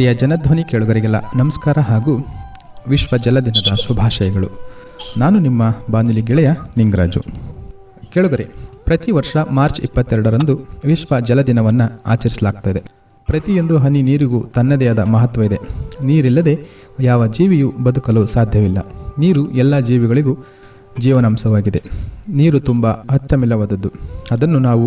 ಪ್ರಿಯ ಜನಧ್ವನಿ ಕೇಳುಗರಿಗೆಲ್ಲ ನಮಸ್ಕಾರ ಹಾಗೂ ವಿಶ್ವ ಜಲ ದಿನದ ಶುಭಾಶಯಗಳು. ನಾನು ನಿಮ್ಮ ಬಾನುಲಿ ಗೆಳೆಯ ನಿಂಗರಾಜು. ಕೇಳುಗರೆ, ಪ್ರತಿ ವರ್ಷ ಮಾರ್ಚ್ ಇಪ್ಪತ್ತೆರಡರಂದು ವಿಶ್ವ ಜಲ ದಿನವನ್ನು ಆಚರಿಸಲಾಗ್ತದೆ ಪ್ರತಿಯೊಂದು ಹನಿ ನೀರಿಗೂ ತನ್ನದೇ ಆದ ಮಹತ್ವ ಇದೆ. ನೀರಿಲ್ಲದೆ ಯಾವ ಜೀವಿಯೂ ಬದುಕಲು ಸಾಧ್ಯವಿಲ್ಲ. ನೀರು ಎಲ್ಲ ಜೀವಿಗಳಿಗೂ ಜೀವನಾಂಶವಾಗಿದೆ. ನೀರು ತುಂಬ ಹತ್ತಮಿಲ್ಲವಾದದ್ದು ಅದನ್ನು ನಾವು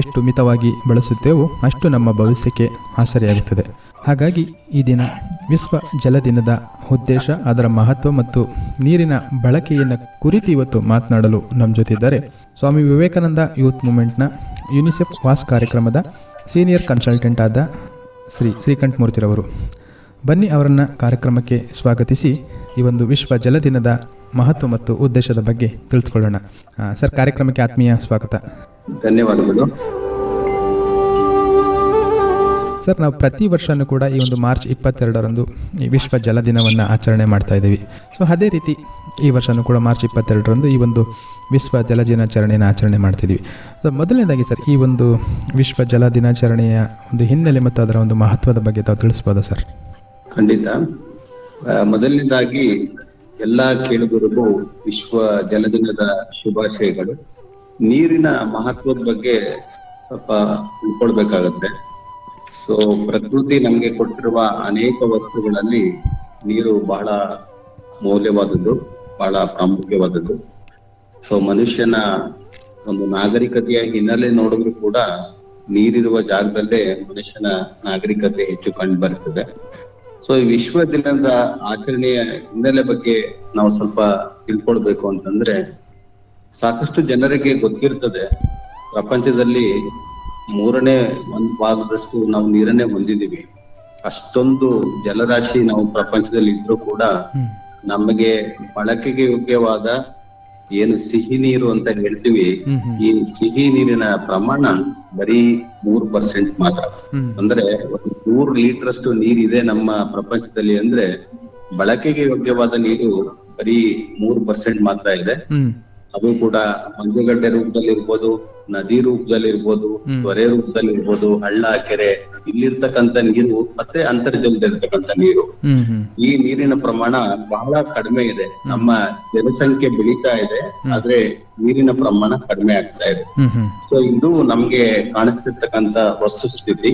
ಎಷ್ಟು ಮಿತವಾಗಿ ಬಳಸುತ್ತೇವೋ ಅಷ್ಟು ನಮ್ಮ ಭವಿಷ್ಯಕ್ಕೆ ಆಸರೆಯಾಗುತ್ತದೆ. ಹಾಗಾಗಿ ಈ ದಿನ ವಿಶ್ವ ಜಲ ದಿನದ ಉದ್ದೇಶ, ಅದರ ಮಹತ್ವ ಮತ್ತು ನೀರಿನ ಬಳಕೆಯನ್ನು ಕುರಿತು ಇವತ್ತು ಮಾತನಾಡಲು ನಮ್ಮ ಜೊತೆ ಇದ್ದಾರೆ ಸ್ವಾಮಿ ವಿವೇಕಾನಂದ ಯೂತ್ ಮೂಮೆಂಟ್ನ ಯುನಿಸೆಫ್ ವಾಸ್ ಕಾರ್ಯಕ್ರಮದ ಸೀನಿಯರ್ ಕನ್ಸಲ್ಟೆಂಟ್ ಆದ ಶ್ರೀ ಶ್ರೀಕಂಠ ಮೂರ್ತಿರವರು. ಬನ್ನಿ ಅವರನ್ನು ಕಾರ್ಯಕ್ರಮಕ್ಕೆ ಸ್ವಾಗತಿಸಿ ಈ ಒಂದು ವಿಶ್ವ ಜಲ ದಿನದ ಮಹತ್ವ ಮತ್ತು ಉದ್ದೇಶದ ಬಗ್ಗೆ ತಿಳಿದುಕೊಳ್ಳೋಣ. ಸರ್ ಕಾರ್ಯಕ್ರಮಕ್ಕೆ ಆತ್ಮೀಯ ಸ್ವಾಗತ. ಧನ್ಯವಾದಗಳು. ಸರ್ ನಾವು ಪ್ರತಿ ವರ್ಷನೂ ಕೂಡ ಈ ಒಂದು ಮಾರ್ಚ್ ಇಪ್ಪತ್ತೆರಡರಂದು ಈ ವಿಶ್ವ ಜಲ ದಿನವನ್ನು ಆಚರಣೆ ಮಾಡ್ತಾ ಇದ್ದೀವಿ. ಸೊ ಅದೇ ರೀತಿ ಈ ವರ್ಷನೂ ಕೂಡ ಮಾರ್ಚ್ ಇಪ್ಪತ್ತೆರಡರಂದು ಈ ಒಂದು ವಿಶ್ವ ಜಲ ದಿನಾಚರಣೆಯನ್ನು ಆಚರಣೆ ಮಾಡ್ತಿದ್ದೀವಿ. ಸೊ ಮೊದಲನೇದಾಗಿ ಸರ್ ಈ ಒಂದು ವಿಶ್ವ ಜಲ ದಿನಾಚರಣೆಯ ಒಂದು ಹಿನ್ನೆಲೆ ಮತ್ತು ಅದರ ಒಂದು ಮಹತ್ವದ ಬಗ್ಗೆ ತಾವು ತಿಳಿಸ್ಬೋದಾ ಸರ್? ಖಂಡಿತ. ಮೊದಲನೇದಾಗಿ ಎಲ್ಲಾ ಕೇಳುಗರಿಗೂ ವಿಶ್ವ ಜಲದಿನದ ಶುಭಾಶಯಗಳು. ನೀರಿನ ಮಹತ್ವದ ಬಗ್ಗೆ ಸ್ವಲ್ಪ ತಿಳ್ಕೊಳ್ಬೇಕಾಗತ್ತೆ. ಸೊ ಪ್ರಕೃತಿ ನಮ್ಗೆ ಕೊಟ್ಟಿರುವ ಅನೇಕ ವಸ್ತುಗಳಲ್ಲಿ ನೀರು ಬಹಳ ಮೌಲ್ಯವಾದದ್ದು, ಬಹಳ ಪ್ರಾಮುಖ್ಯವಾದದ್ದು. ಸೊ ಮನುಷ್ಯನ ಒಂದು ನಾಗರಿಕತೆಯ ಹಿನ್ನೆಲೆ ನೋಡಿದ್ರು ಕೂಡ ನೀರಿರುವ ಜಾಗದಲ್ಲೇ ಮನುಷ್ಯನ ನಾಗರಿಕತೆ ಹೆಚ್ಚು ಕಂಡು ಬರ್ತದೆ. ಸೊ ಈ ವಿಶ್ವ ದಿನದ ಆಚರಣೆಯ ಹಿನ್ನೆಲೆ ಬಗ್ಗೆ ನಾವು ಸ್ವಲ್ಪ ತಿಳ್ಕೊಳ್ಬೇಕು ಅಂತಂದ್ರೆ ಸಾಕಷ್ಟು ಜನರಿಗೆ ಗೊತ್ತಿರ್ತದೆ ಪ್ರಪಂಚದಲ್ಲಿ ಮೂರನೇ ಒಂದು ಭಾಗದಷ್ಟು ನಾವು ನೀರನ್ನೇ ಹೊಂದಿದೀವಿ ಅಷ್ಟೊಂದು ಜಲರಾಶಿ ನಾವು ಪ್ರಪಂಚದಲ್ಲಿ ಇದ್ರೂ ಕೂಡ. ನಮಗೆ ಬಳಕೆಗೆ ಯೋಗ್ಯವಾದ ಏನು ಸಿಹಿ ನೀರು ಅಂತ ಹೇಳ್ತೀವಿ ಈ ಸಿಹಿ ನೀರಿನ ಪ್ರಮಾಣ ಬರೀ ಮೂರು ಪರ್ಸೆಂಟ್ ಮಾತ್ರ. ಅಂದ್ರೆ ಒಂದು ನೂರು ಲೀಟರ್ ಅಷ್ಟು ನೀರಿದೆ ನಮ್ಮ ಪ್ರಪಂಚದಲ್ಲಿ ಅಂದ್ರೆ ಬಳಕೆಗೆ ಯೋಗ್ಯವಾದ ನೀರು ಬರೀ ಮೂರು ಪರ್ಸೆಂಟ್ ಮಾತ್ರ ಇದೆ. ಅದು ಕೂಡ ಮಂಜುಗಡ್ಡೆ ರೂಪದಲ್ಲಿ ಇರ್ಬೋದು ನದಿ ರೂಪದಲ್ಲಿ ಇರ್ಬೋದು. ತೊರೆ ರೂಪದಲ್ಲಿ ಇರ್ಬೋದು ಹಳ್ಳ ಕೆರೆ ಇಲ್ಲಿರ್ತಕ್ಕಂಥ ನೀರು ಮತ್ತೆ ಅಂತರ್ಜಲದಲ್ಲಿರ್ತಕ್ಕಂಥ ನೀರು. ಈ ನೀರಿನ ಪ್ರಮಾಣ ಬಹಳ ಕಡಿಮೆ ಇದೆ. ನಮ್ಮ ಜನಸಂಖ್ಯೆ ಬೆಳೀತಾ ಇದೆ ಆದ್ರೆ ನೀರಿನ ಪ್ರಮಾಣ ಕಡಿಮೆ ಆಗ್ತಾ ಇದೆ. ಸೊ ಇದು ನಮ್ಗೆ ಕಾಣಿಸ್ತಿರ್ತಕ್ಕಂತ ವಸ್ತುಸ್ಥಿತಿ ಸ್ಥಿತಿ.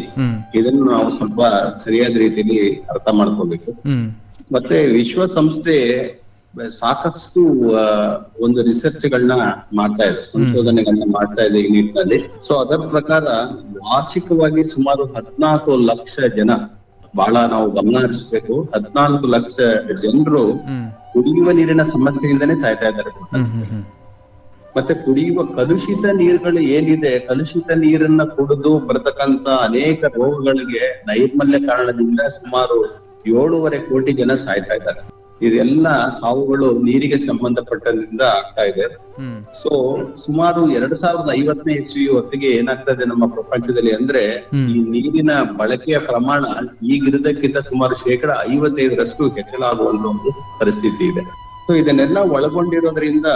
ಇದನ್ನು ನಾವು ಸ್ವಲ್ಪ ಸರಿಯಾದ ರೀತಿಯಲ್ಲಿ ಅರ್ಥ ಮಾಡ್ಕೋಬೇಕು. ಮತ್ತೆ ವಿಶ್ವಸಂಸ್ಥೆ ಸಾಕಷ್ಟು ಒಂದು ರಿಸರ್ಚ್ ಗಳನ್ನ ಮಾಡ್ತಾ ಇದೆ ಸಂಶೋಧನೆಗಳನ್ನ ಮಾಡ್ತಾ ಇದೆ ಈ ನಿಟ್ಟಿನಲ್ಲಿ. ಸೊ ಅದರ ಪ್ರಕಾರ ವಾರ್ಷಿಕವಾಗಿ ಸುಮಾರು ಹದ್ನಾಲ್ಕು ಲಕ್ಷ ಜನ ಬಹಳ ನಾವು ಗಮನ ಹರಿಸಬೇಕು. ಹದಿನಾಲ್ಕು ಲಕ್ಷ ಜನರು ಕುಡಿಯುವ ನೀರಿನ ಸಮಸ್ಯೆಯಿಂದನೇ ಸಾಯ್ತಾ ಇದ್ದಾರೆ. ಮತ್ತೆ ಕುಡಿಯುವ ಕಲುಷಿತ ನೀರುಗಳು ಏನಿದೆ? ಕಲುಷಿತ ನೀರನ್ನ ಕುಡಿದು ಬರತಕ್ಕಂತ ಅನೇಕ ರೋಗಗಳಿಗೆ ನೈರ್ಮಲ್ಯ ಕಾರಣದಿಂದ ಸುಮಾರು ಏಳೂವರೆ ಕೋಟಿ ಜನ ಸಾಯ್ತಾ ಇದ್ದಾರೆ. ಇದೆಲ್ಲ ಸಾವುಗಳು ನೀರಿಗೆ ಸಂಬಂಧಪಟ್ಟದ್ರಿಂದ ಆಗ್ತಾ ಇದೆ. ಸೊ ಸುಮಾರು ಎರಡ್ ಸಾವಿರದ ಐವತ್ತನೇ ಇಸ್ವಿ ಹೊತ್ತಿಗೆ ಏನಾಗ್ತದೆ ನಮ್ಮ ಪ್ರಪಂಚದಲ್ಲಿ ಅಂದ್ರೆ ಈ ನೀರಿನ ಬಳಕೆಯ ಪ್ರಮಾಣ ಈಗಿರೋದಕ್ಕಿಂತ ಸುಮಾರು ಶೇಕಡ ಐವತ್ತೈದರಷ್ಟು ಹೆಚ್ಚಳ ಆಗುವಂತ ಒಂದು ಪರಿಸ್ಥಿತಿ ಇದೆ. ಸೊ ಇದನ್ನೆಲ್ಲ ಒಳಗೊಂಡಿರೋದ್ರಿಂದ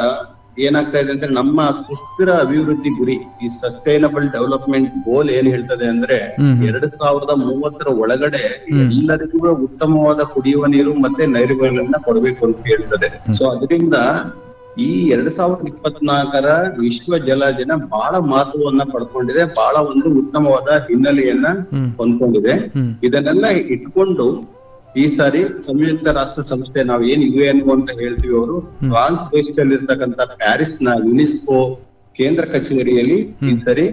ಏನಾಗ್ತಾ ಇದೆ ಅಂದ್ರೆ ನಮ್ಮ ಸುಸ್ಥಿರ ಅಭಿವೃದ್ಧಿ ಗುರಿ ಈ ಸಸ್ಟೈನಬಲ್ ಡೆವಲಪ್ಮೆಂಟ್ ಗೋಲ್ ಏನ್ ಹೇಳ್ತದೆ ಅಂದ್ರೆ. ಎರಡ್ ಸಾವಿರದ ಮೂವತ್ತರ ಒಳಗಡೆ ಎಲ್ಲರಿಗೂ ಉತ್ತಮವಾದ ಕುಡಿಯುವ ನೀರು ಮತ್ತೆ ನೈರ್ಮಲ್ಯನ್ನ ಕೊಡಬೇಕು ಅಂತ ಹೇಳ್ತದೆ. ಸೊ ಅದರಿಂದ ಈ ಎರಡ್ ಸಾವಿರದ ಇಪ್ಪತ್ನಾಲ್ಕರ ವಿಶ್ವ ಜಲ ದಿನ ಬಹಳ ಮಹತ್ವವನ್ನ ಪಡ್ಕೊಂಡಿದೆ ಬಹಳ ಒಂದು ಉತ್ತಮವಾದ ಹಿನ್ನೆಲೆಯನ್ನ ಹೊಂದ್ಕೊಂಡಿದೆ. ಇದನ್ನೆಲ್ಲ ಇಟ್ಕೊಂಡು ಈ ಸಾರಿ ಸಂಯುಕ್ತ ರಾಷ್ಟ್ರ ಸಂಸ್ಥೆ ನಾವು ಏನ್ ಯು ಎನ್ ಅಂತ ಹೇಳ್ತೀವಿ ಅವರು. ಫ್ರಾನ್ಸ್ ದೇಶದಲ್ಲಿರ್ತಕ್ಕಂಥ ಪ್ಯಾರಿಸ್ನ ಯುನೆಸ್ಕೋ ಕೇಂದ್ರ ಕಚೇರಿಯಲ್ಲಿ ಈ ಸರಿ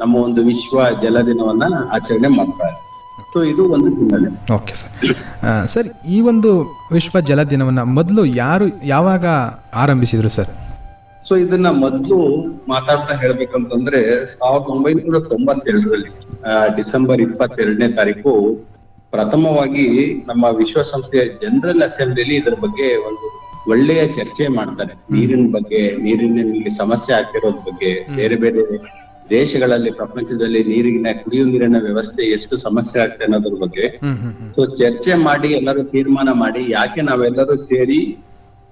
ನಮ್ಮ ಒಂದು ವಿಶ್ವ ಜಲ ದಿನವನ್ನ ಆಚರಣೆ ಮಾಡ್ತಾರೆ. ಸೊ ಇದು ಒಂದು ಹಿನ್ನೆಲೆ. Okay sir. ಸರ್ ಈ ಒಂದು ವಿಶ್ವ ಜಲ ದಿನವನ್ನ ಮೊದಲು ಯಾರು ಯಾವಾಗ ಆರಂಭಿಸಿದ್ರು ಸರ್? ಸೊ ಇದನ್ನ ಮೊದಲು ಮಾತಾಡ್ತಾ ಹೇಳ್ಬೇಕಂತಂದ್ರೆ ಸಾವಿರದ ಒಂಬೈನೂರ ತೊಂಬತ್ತೆರಡರಲ್ಲಿ ಡಿಸೆಂಬರ್ ಇಪ್ಪತ್ತೆರಡನೇ ತಾರೀಕು ಪ್ರಥಮವಾಗಿ ನಮ್ಮ ವಿಶ್ವಸಂಸ್ಥೆಯ ಜನರಲ್ ಅಸೆಂಬ್ಲಿಲಿ ಇದರ ಬಗ್ಗೆ ಒಂದು ಒಳ್ಳೆಯ ಚರ್ಚೆ ಮಾಡ್ತಾರೆ. ನೀರಿನ ಬಗ್ಗೆ ನೀರಿನಲ್ಲಿ ಸಮಸ್ಯೆ ಆಗ್ತಿರೋದ್ ಬಗ್ಗೆ ಬೇರೆ ಬೇರೆ ದೇಶಗಳಲ್ಲಿ ಪ್ರಪಂಚದಲ್ಲಿ ನೀರಿನ ಕುಡಿಯುವ ನೀರಿನ ವ್ಯವಸ್ಥೆ ಎಷ್ಟು ಸಮಸ್ಯೆ ಆಗ್ತದೆ ಅನ್ನೋದ್ರ ಬಗ್ಗೆ ಸೊ ಚರ್ಚೆ ಮಾಡಿ ಎಲ್ಲರೂ ತೀರ್ಮಾನ ಮಾಡಿ ಯಾಕೆ ನಾವೆಲ್ಲರೂ ಸೇರಿ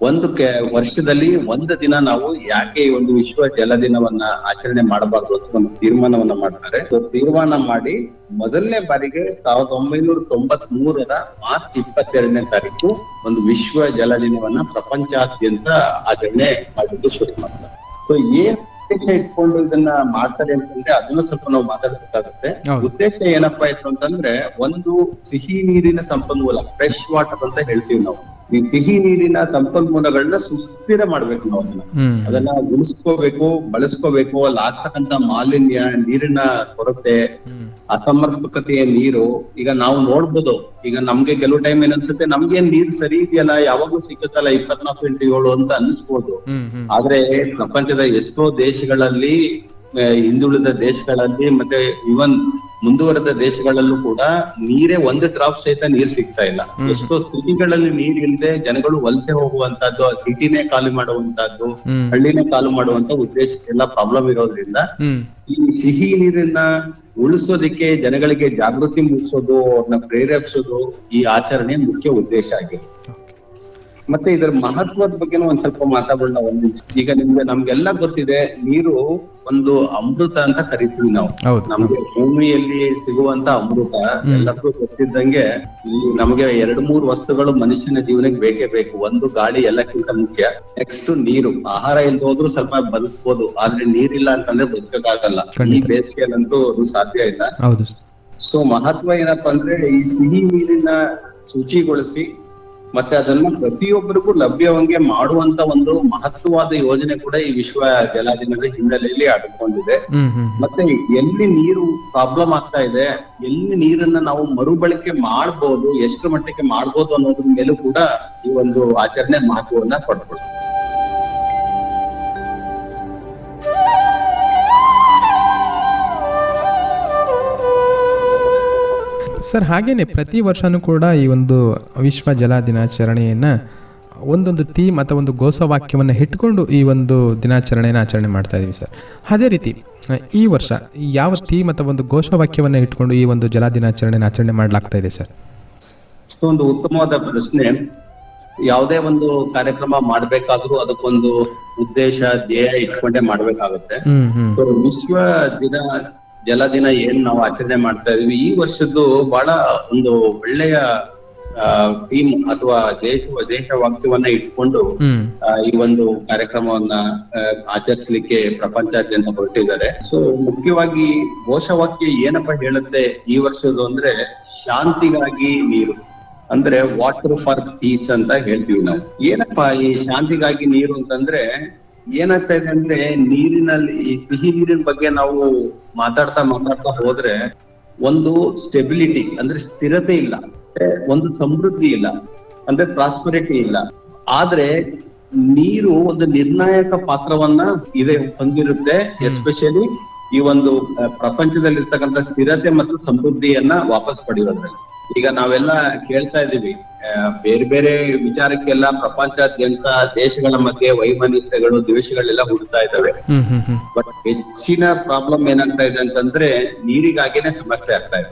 ಒಂದು ಕೆ ವರ್ಷದಲ್ಲಿ ಒಂದು ದಿನ ನಾವು ಯಾಕೆ ಈ ಒಂದು ವಿಶ್ವ ಜಲ ದಿನವನ್ನ ಆಚರಣೆ ಮಾಡಬಾರ್ದು ಅಂತ ಒಂದು ತೀರ್ಮಾನವನ್ನ ಮಾಡ್ತಾರೆ. ತೀರ್ಮಾನ ಮಾಡಿ ಮೊದಲನೇ ಬಾರಿಗೆ ಸಾವಿರದ ಒಂಬೈನೂರ ತೊಂಬತ್ ಮೂರರ ಮಾರ್ಚ್ ಇಪ್ಪತ್ತೆರಡನೇ ತಾರೀಕು ಒಂದು ವಿಶ್ವ ಜಲ ದಿನವನ್ನ ಪ್ರಪಂಚಾದ್ಯಂತ ಆಚರಣೆ ಮಾಡಲಿಕ್ಕೆ ಶುರು ಮಾಡ್ತಾರೆ. ಸೊ ಏನ್ ಉದ್ದೇಶ ಇಟ್ಕೊಂಡು ಇದನ್ನ ಮಾಡ್ತಾರೆ ಅಂತಂದ್ರೆ ಅದನ್ನ ಸ್ವಲ್ಪ ನಾವು ಮಾತಾಡ್ಬೇಕಾಗುತ್ತೆ. ಉದ್ದೇಶ ಏನಪ್ಪಾ ಇತ್ತು ಅಂತಂದ್ರೆ ಒಂದು ಸಿಹಿ ನೀರಿನ ಸಂಪನ್ಮೂಲ ಫ್ರೆಶ್ ವಾಟರ್ ಅಂತ ಹೇಳ್ತೀವಿ ನಾವು. ಈ ಸಿಹಿ ನೀರಿನ ಸಂಪನ್ಮೂಲಗಳನ್ನ ಸುಸ್ಥಿರ ಮಾಡ್ಬೇಕು ನಾವು ಅದನ್ನ. ಅದನ್ನ ಉಳಿಸ್ಕೋಬೇಕು ಬಳಸ್ಕೋಬೇಕು. ಅಲ್ಲಿ ಆಗ್ತಕ್ಕಂತ ಮಾಲಿನ್ಯ ನೀರಿನ ಕೊರತೆ ಅಸಮರ್ಪಕತೆಯ ನೀರು ಈಗ ನಾವು ನೋಡ್ಬೋದು. ಈಗ ನಮ್ಗೆ ಕೆಲವು ಟೈಮ್ ಏನನ್ಸುತ್ತೆ ನಮ್ಗೆ ನೀರ್ ಸರಿ ಇದೆಯಲ್ಲ ಯಾವಾಗೂ ಸಿಕ್ಕತ್ತಲ್ಲ ಇಪ್ಪತ್ನಾಲ್ಕು ಇಂಟು ಏಳು ಅಂತ ಅನ್ಸ್ಬೋದು. ಆದ್ರೆ ಪ್ರಪಂಚದ ಎಷ್ಟೋ ದೇಶಗಳಲ್ಲಿ ಹಿಂದುಳಿದ ದೇಶಗಳಲ್ಲಿ ಮತ್ತೆ ಇವನ್ ಮುಂದುವರೆದ ದೇಶಗಳಲ್ಲೂ ಕೂಡ ನೀರೇ ಒಂದು ಡ್ರಾಪ್ ಸಹಿತ ನೀರ್ ಸಿಗ್ತಾ ಇಲ್ಲ. ಎಷ್ಟೋ ಸಿಟಿಗಳಲ್ಲಿ ನೀರ್ ಇಲ್ಲದೆ ಜನಗಳು ವಲಸೆ ಹೋಗುವಂತದ್ದು ಸಿಟಿನೇ ಖಾಲಿ ಮಾಡುವಂತದ್ದು ಹಳ್ಳಿನೇ ಖಾಲಿ ಮಾಡುವಂತ ಉದ್ದೇಶ ಎಲ್ಲ ಪ್ರಾಬ್ಲಮ್ ಇರೋದ್ರಿಂದ ಈ ಸಿಹಿ ನೀರನ್ನ ಉಳಿಸೋದಕ್ಕೆ ಜನಗಳಿಗೆ ಜಾಗೃತಿ ಮೂಡಿಸೋದು ಅವ್ರನ್ನ ಪ್ರೇರೇಪಿಸೋದು ಈ ಆಚರಣೆ ಮುಖ್ಯ ಉದ್ದೇಶ ಆಗಿದೆ. ಮತ್ತೆ ಇದರ ಮಹತ್ವದ ಬಗ್ಗೆನೂ ಒಂದ್ ಸ್ವಲ್ಪ ಮಾತಾಡೋಣ ಒಂದ್ ಈಗ ನಿಮ್ಗೆ ನಮ್ಗೆಲ್ಲ ಗೊತ್ತಿದೆ ನೀರು ಒಂದು ಅಮೃತ ಅಂತ ಕರಿತೀವಿ ನಾವು. ನಮ್ಗೆ ಭೂಮಿಯಲ್ಲಿ ಸಿಗುವಂತ ಅಮೃತ ಎಲ್ಲರಿಗೂ ಗೊತ್ತಿದ್ದಂಗೆ ನಮ್ಗೆ ಎರಡ್ ಮೂರು ವಸ್ತುಗಳು ಮನುಷ್ಯನ ಜೀವನಕ್ಕೆ ಬೇಕೇ ಬೇಕು. ಒಂದು ಗಾಳಿ ಎಲ್ಲಕ್ಕಿಂತ ಮುಖ್ಯ ನೆಕ್ಸ್ಟ್ ನೀರು. ಆಹಾರ ಇಲ್ದ ಹೋದ್ರು ಸ್ವಲ್ಪ ಬದುಕ್ಬೋದು. ಆದ್ರೆ ನೀರಿಲ್ಲ ಅಂತಂದ್ರೆ ಬದುಕಕ್ಕಾಗಲ್ಲ. ಈ. ಬೇಸಿಗೆಯಲ್ಲಂತೂ ಅದು ಸಾಧ್ಯ ಇಲ್ಲ. ಸೊ ಮಹತ್ವ ಏನಪ್ಪಾ ಅಂದ್ರೆ ಈ ಸಿಹಿ ನೀರಿನ ಶುಚಿಗೊಳಿಸಿ ಮತ್ತೆ ಅದನ್ನ ಪ್ರತಿಯೊಬ್ಬರಿಗೂ ಲಭ್ಯವಂಗೆ ಮಾಡುವಂತ ಒಂದು ಮಹತ್ವವಾದ ಯೋಜನೆ ಕೂಡ ಈ ವಿಶ್ವ ಜಲ ದಿನದ ಹಿನ್ನೆಲೆಯಲ್ಲಿ ಅಡ್ಕೊಂಡಿದೆ ಮತ್ತೆ ಎಲ್ಲಿ ನೀರು ಪ್ರಾಬ್ಲಮ್ ಆಗ್ತಾ ಇದೆ ಎಲ್ಲಿ ನೀರನ್ನ ನಾವು ಮರುಬಳಕೆ ಮಾಡ್ಬೋದು ಎಷ್ಟು ಮಟ್ಟಕ್ಕೆ ಮಾಡ್ಬೋದು ಅನ್ನೋದ್ರ ಮೇಲೂ ಕೂಡ ಈ ಒಂದು ಆಚರಣೆ ಮಹತ್ವವನ್ನ ಪಡ್ಕೊಳ್ಳುತ್ತೆ ಸರ್ ಹಾಗೇನೆ ಪ್ರತಿ ವರ್ಷನೂ ಕೂಡ ಈ ಒಂದು ವಿಶ್ವ ಜಲ ದಿನಾಚರಣೆಯನ್ನ ಒಂದೊಂದು ಥೀಮ್ ಅಥವಾ ಒಂದು ಘೋಷವಾಕ್ಯವನ್ನು ಇಟ್ಕೊಂಡು ಈ ಒಂದು ದಿನಾಚರಣೆಯನ್ನು ಆಚರಣೆ ಮಾಡ್ತಾ ಇದ್ದೀವಿ ಸರ್. ಅದೇ ರೀತಿ ಈ ವರ್ಷ ಯಾವ ಥೀಮ್ ಅಥವಾ ಒಂದು ಘೋಷವಾಕ್ಯವನ್ನು ಇಟ್ಕೊಂಡು ಈ ಒಂದು ಜಲ ದಿನಾಚರಣೆಯನ್ನು ಆಚರಣೆ ಮಾಡಲಾಗ್ತಾ ಇದೆ ಸರ್? ಒಂದು ಉತ್ತಮವಾದ ಪ್ರಶ್ನೆ. ಯಾವುದೇ ಒಂದು ಕಾರ್ಯಕ್ರಮ ಮಾಡ್ಬೇಕಾದ್ರೂ ಅದಕ್ಕೊಂದು ಉದ್ದೇಶ ಧ್ಯೇಯ ಇಟ್ಕೊಂಡೇ ಮಾಡ್ಬೇಕಾಗುತ್ತೆ. ವಿಶ್ವ ದಿನ ಜಲ ದಿನ ಏನ್ ನಾವು ಆಚರಣೆ ಮಾಡ್ತಾ ಇದೀವಿ ಈ ವರ್ಷದ್ದು ಬಹಳ ಒಂದು ಒಳ್ಳೆಯ ಥೀಮ್ ಅಥವಾ ದೇಶ ದೇಶ ವಾಕ್ಯವನ್ನ ಇಟ್ಕೊಂಡು ಈ ಒಂದು ಕಾರ್ಯಕ್ರಮವನ್ನ ಆಚರಿಸಲಿಕ್ಕೆ ಪ್ರಪಂಚಾದ್ಯಂತ ಹೊರಟಿದ್ದಾರೆ. ಸೊ ಮುಖ್ಯವಾಗಿ ಘೋಷವಾಕ್ಯ ಏನಪ್ಪ ಹೇಳುತ್ತೆ ಈ ವರ್ಷದ್ದು ಅಂದ್ರೆ ಶಾಂತಿಗಾಗಿ ನೀರು. ಅಂದ್ರೆ ವಾಟರ್ ಫಾರ್ ಪೀಸ್ ಅಂತ ಹೇಳ್ತೀವಿ ನಾವು. ಏನಪ್ಪಾ ಈ ಶಾಂತಿಗಾಗಿ ನೀರು ಅಂತಂದ್ರೆ ಏನಾಗ್ತಾ ಇದೆ ಅಂದ್ರೆ ನೀರಿನಲ್ಲಿ ಈ ಸಿಹಿ ನೀರಿನ ಬಗ್ಗೆ ನಾವು ಮಾತಾಡ್ತಾ ಮಾತಾಡ್ತಾ ಹೋದ್ರೆ ಒಂದು ಸ್ಟೆಬಿಲಿಟಿ ಅಂದ್ರೆ ಸ್ಥಿರತೆ ಇಲ್ಲ ಒಂದು ಸಮೃದ್ಧಿ ಇಲ್ಲ ಅಂದ್ರೆ ಪ್ರಾಸ್ಪರಿಟಿ ಇಲ್ಲ. ಆದ್ರೆ ನೀರು ಒಂದು ನಿರ್ಣಾಯಕ ಪಾತ್ರವನ್ನ ಇದೆ ಹೊಂದಿರುತ್ತೆ ಎಸ್ಪೆಷಲಿ ಈ ಒಂದು ಪ್ರಪಂಚದಲ್ಲಿರ್ತಕ್ಕಂಥ ಸ್ಥಿರತೆ ಮತ್ತು ಸಮೃದ್ಧಿಯನ್ನ ವಾಪಸ್ ಪಡೆಯೋದ್ರಲ್ಲಿ ಈಗ ನಾವೆಲ್ಲ ಕೇಳ್ತಾ ಇದೀವಿ ಆ, ಬೇರೆ ಬೇರೆ ವಿಚಾರಕ್ಕೆಲ್ಲ ಪ್ರಪಂಚಾದ್ಯಂತ ದೇಶಗಳ ಮಧ್ಯೆ ವೈಮನಸ್ಯಗಳು ದ್ವೇಷಗಳೆಲ್ಲ ಹುಡ್ತಾ ಇದಾವೆ ಬಟ್ ಹೆಚ್ಚಿನ ಪ್ರಾಬ್ಲಮ್ ಏನಾಗ್ತಾ ಇದೆ ಅಂತಂದ್ರೆ ನೀರಿಗಾಗಿನೇ ಸಮಸ್ಯೆ ಆಗ್ತಾ ಇದೆ.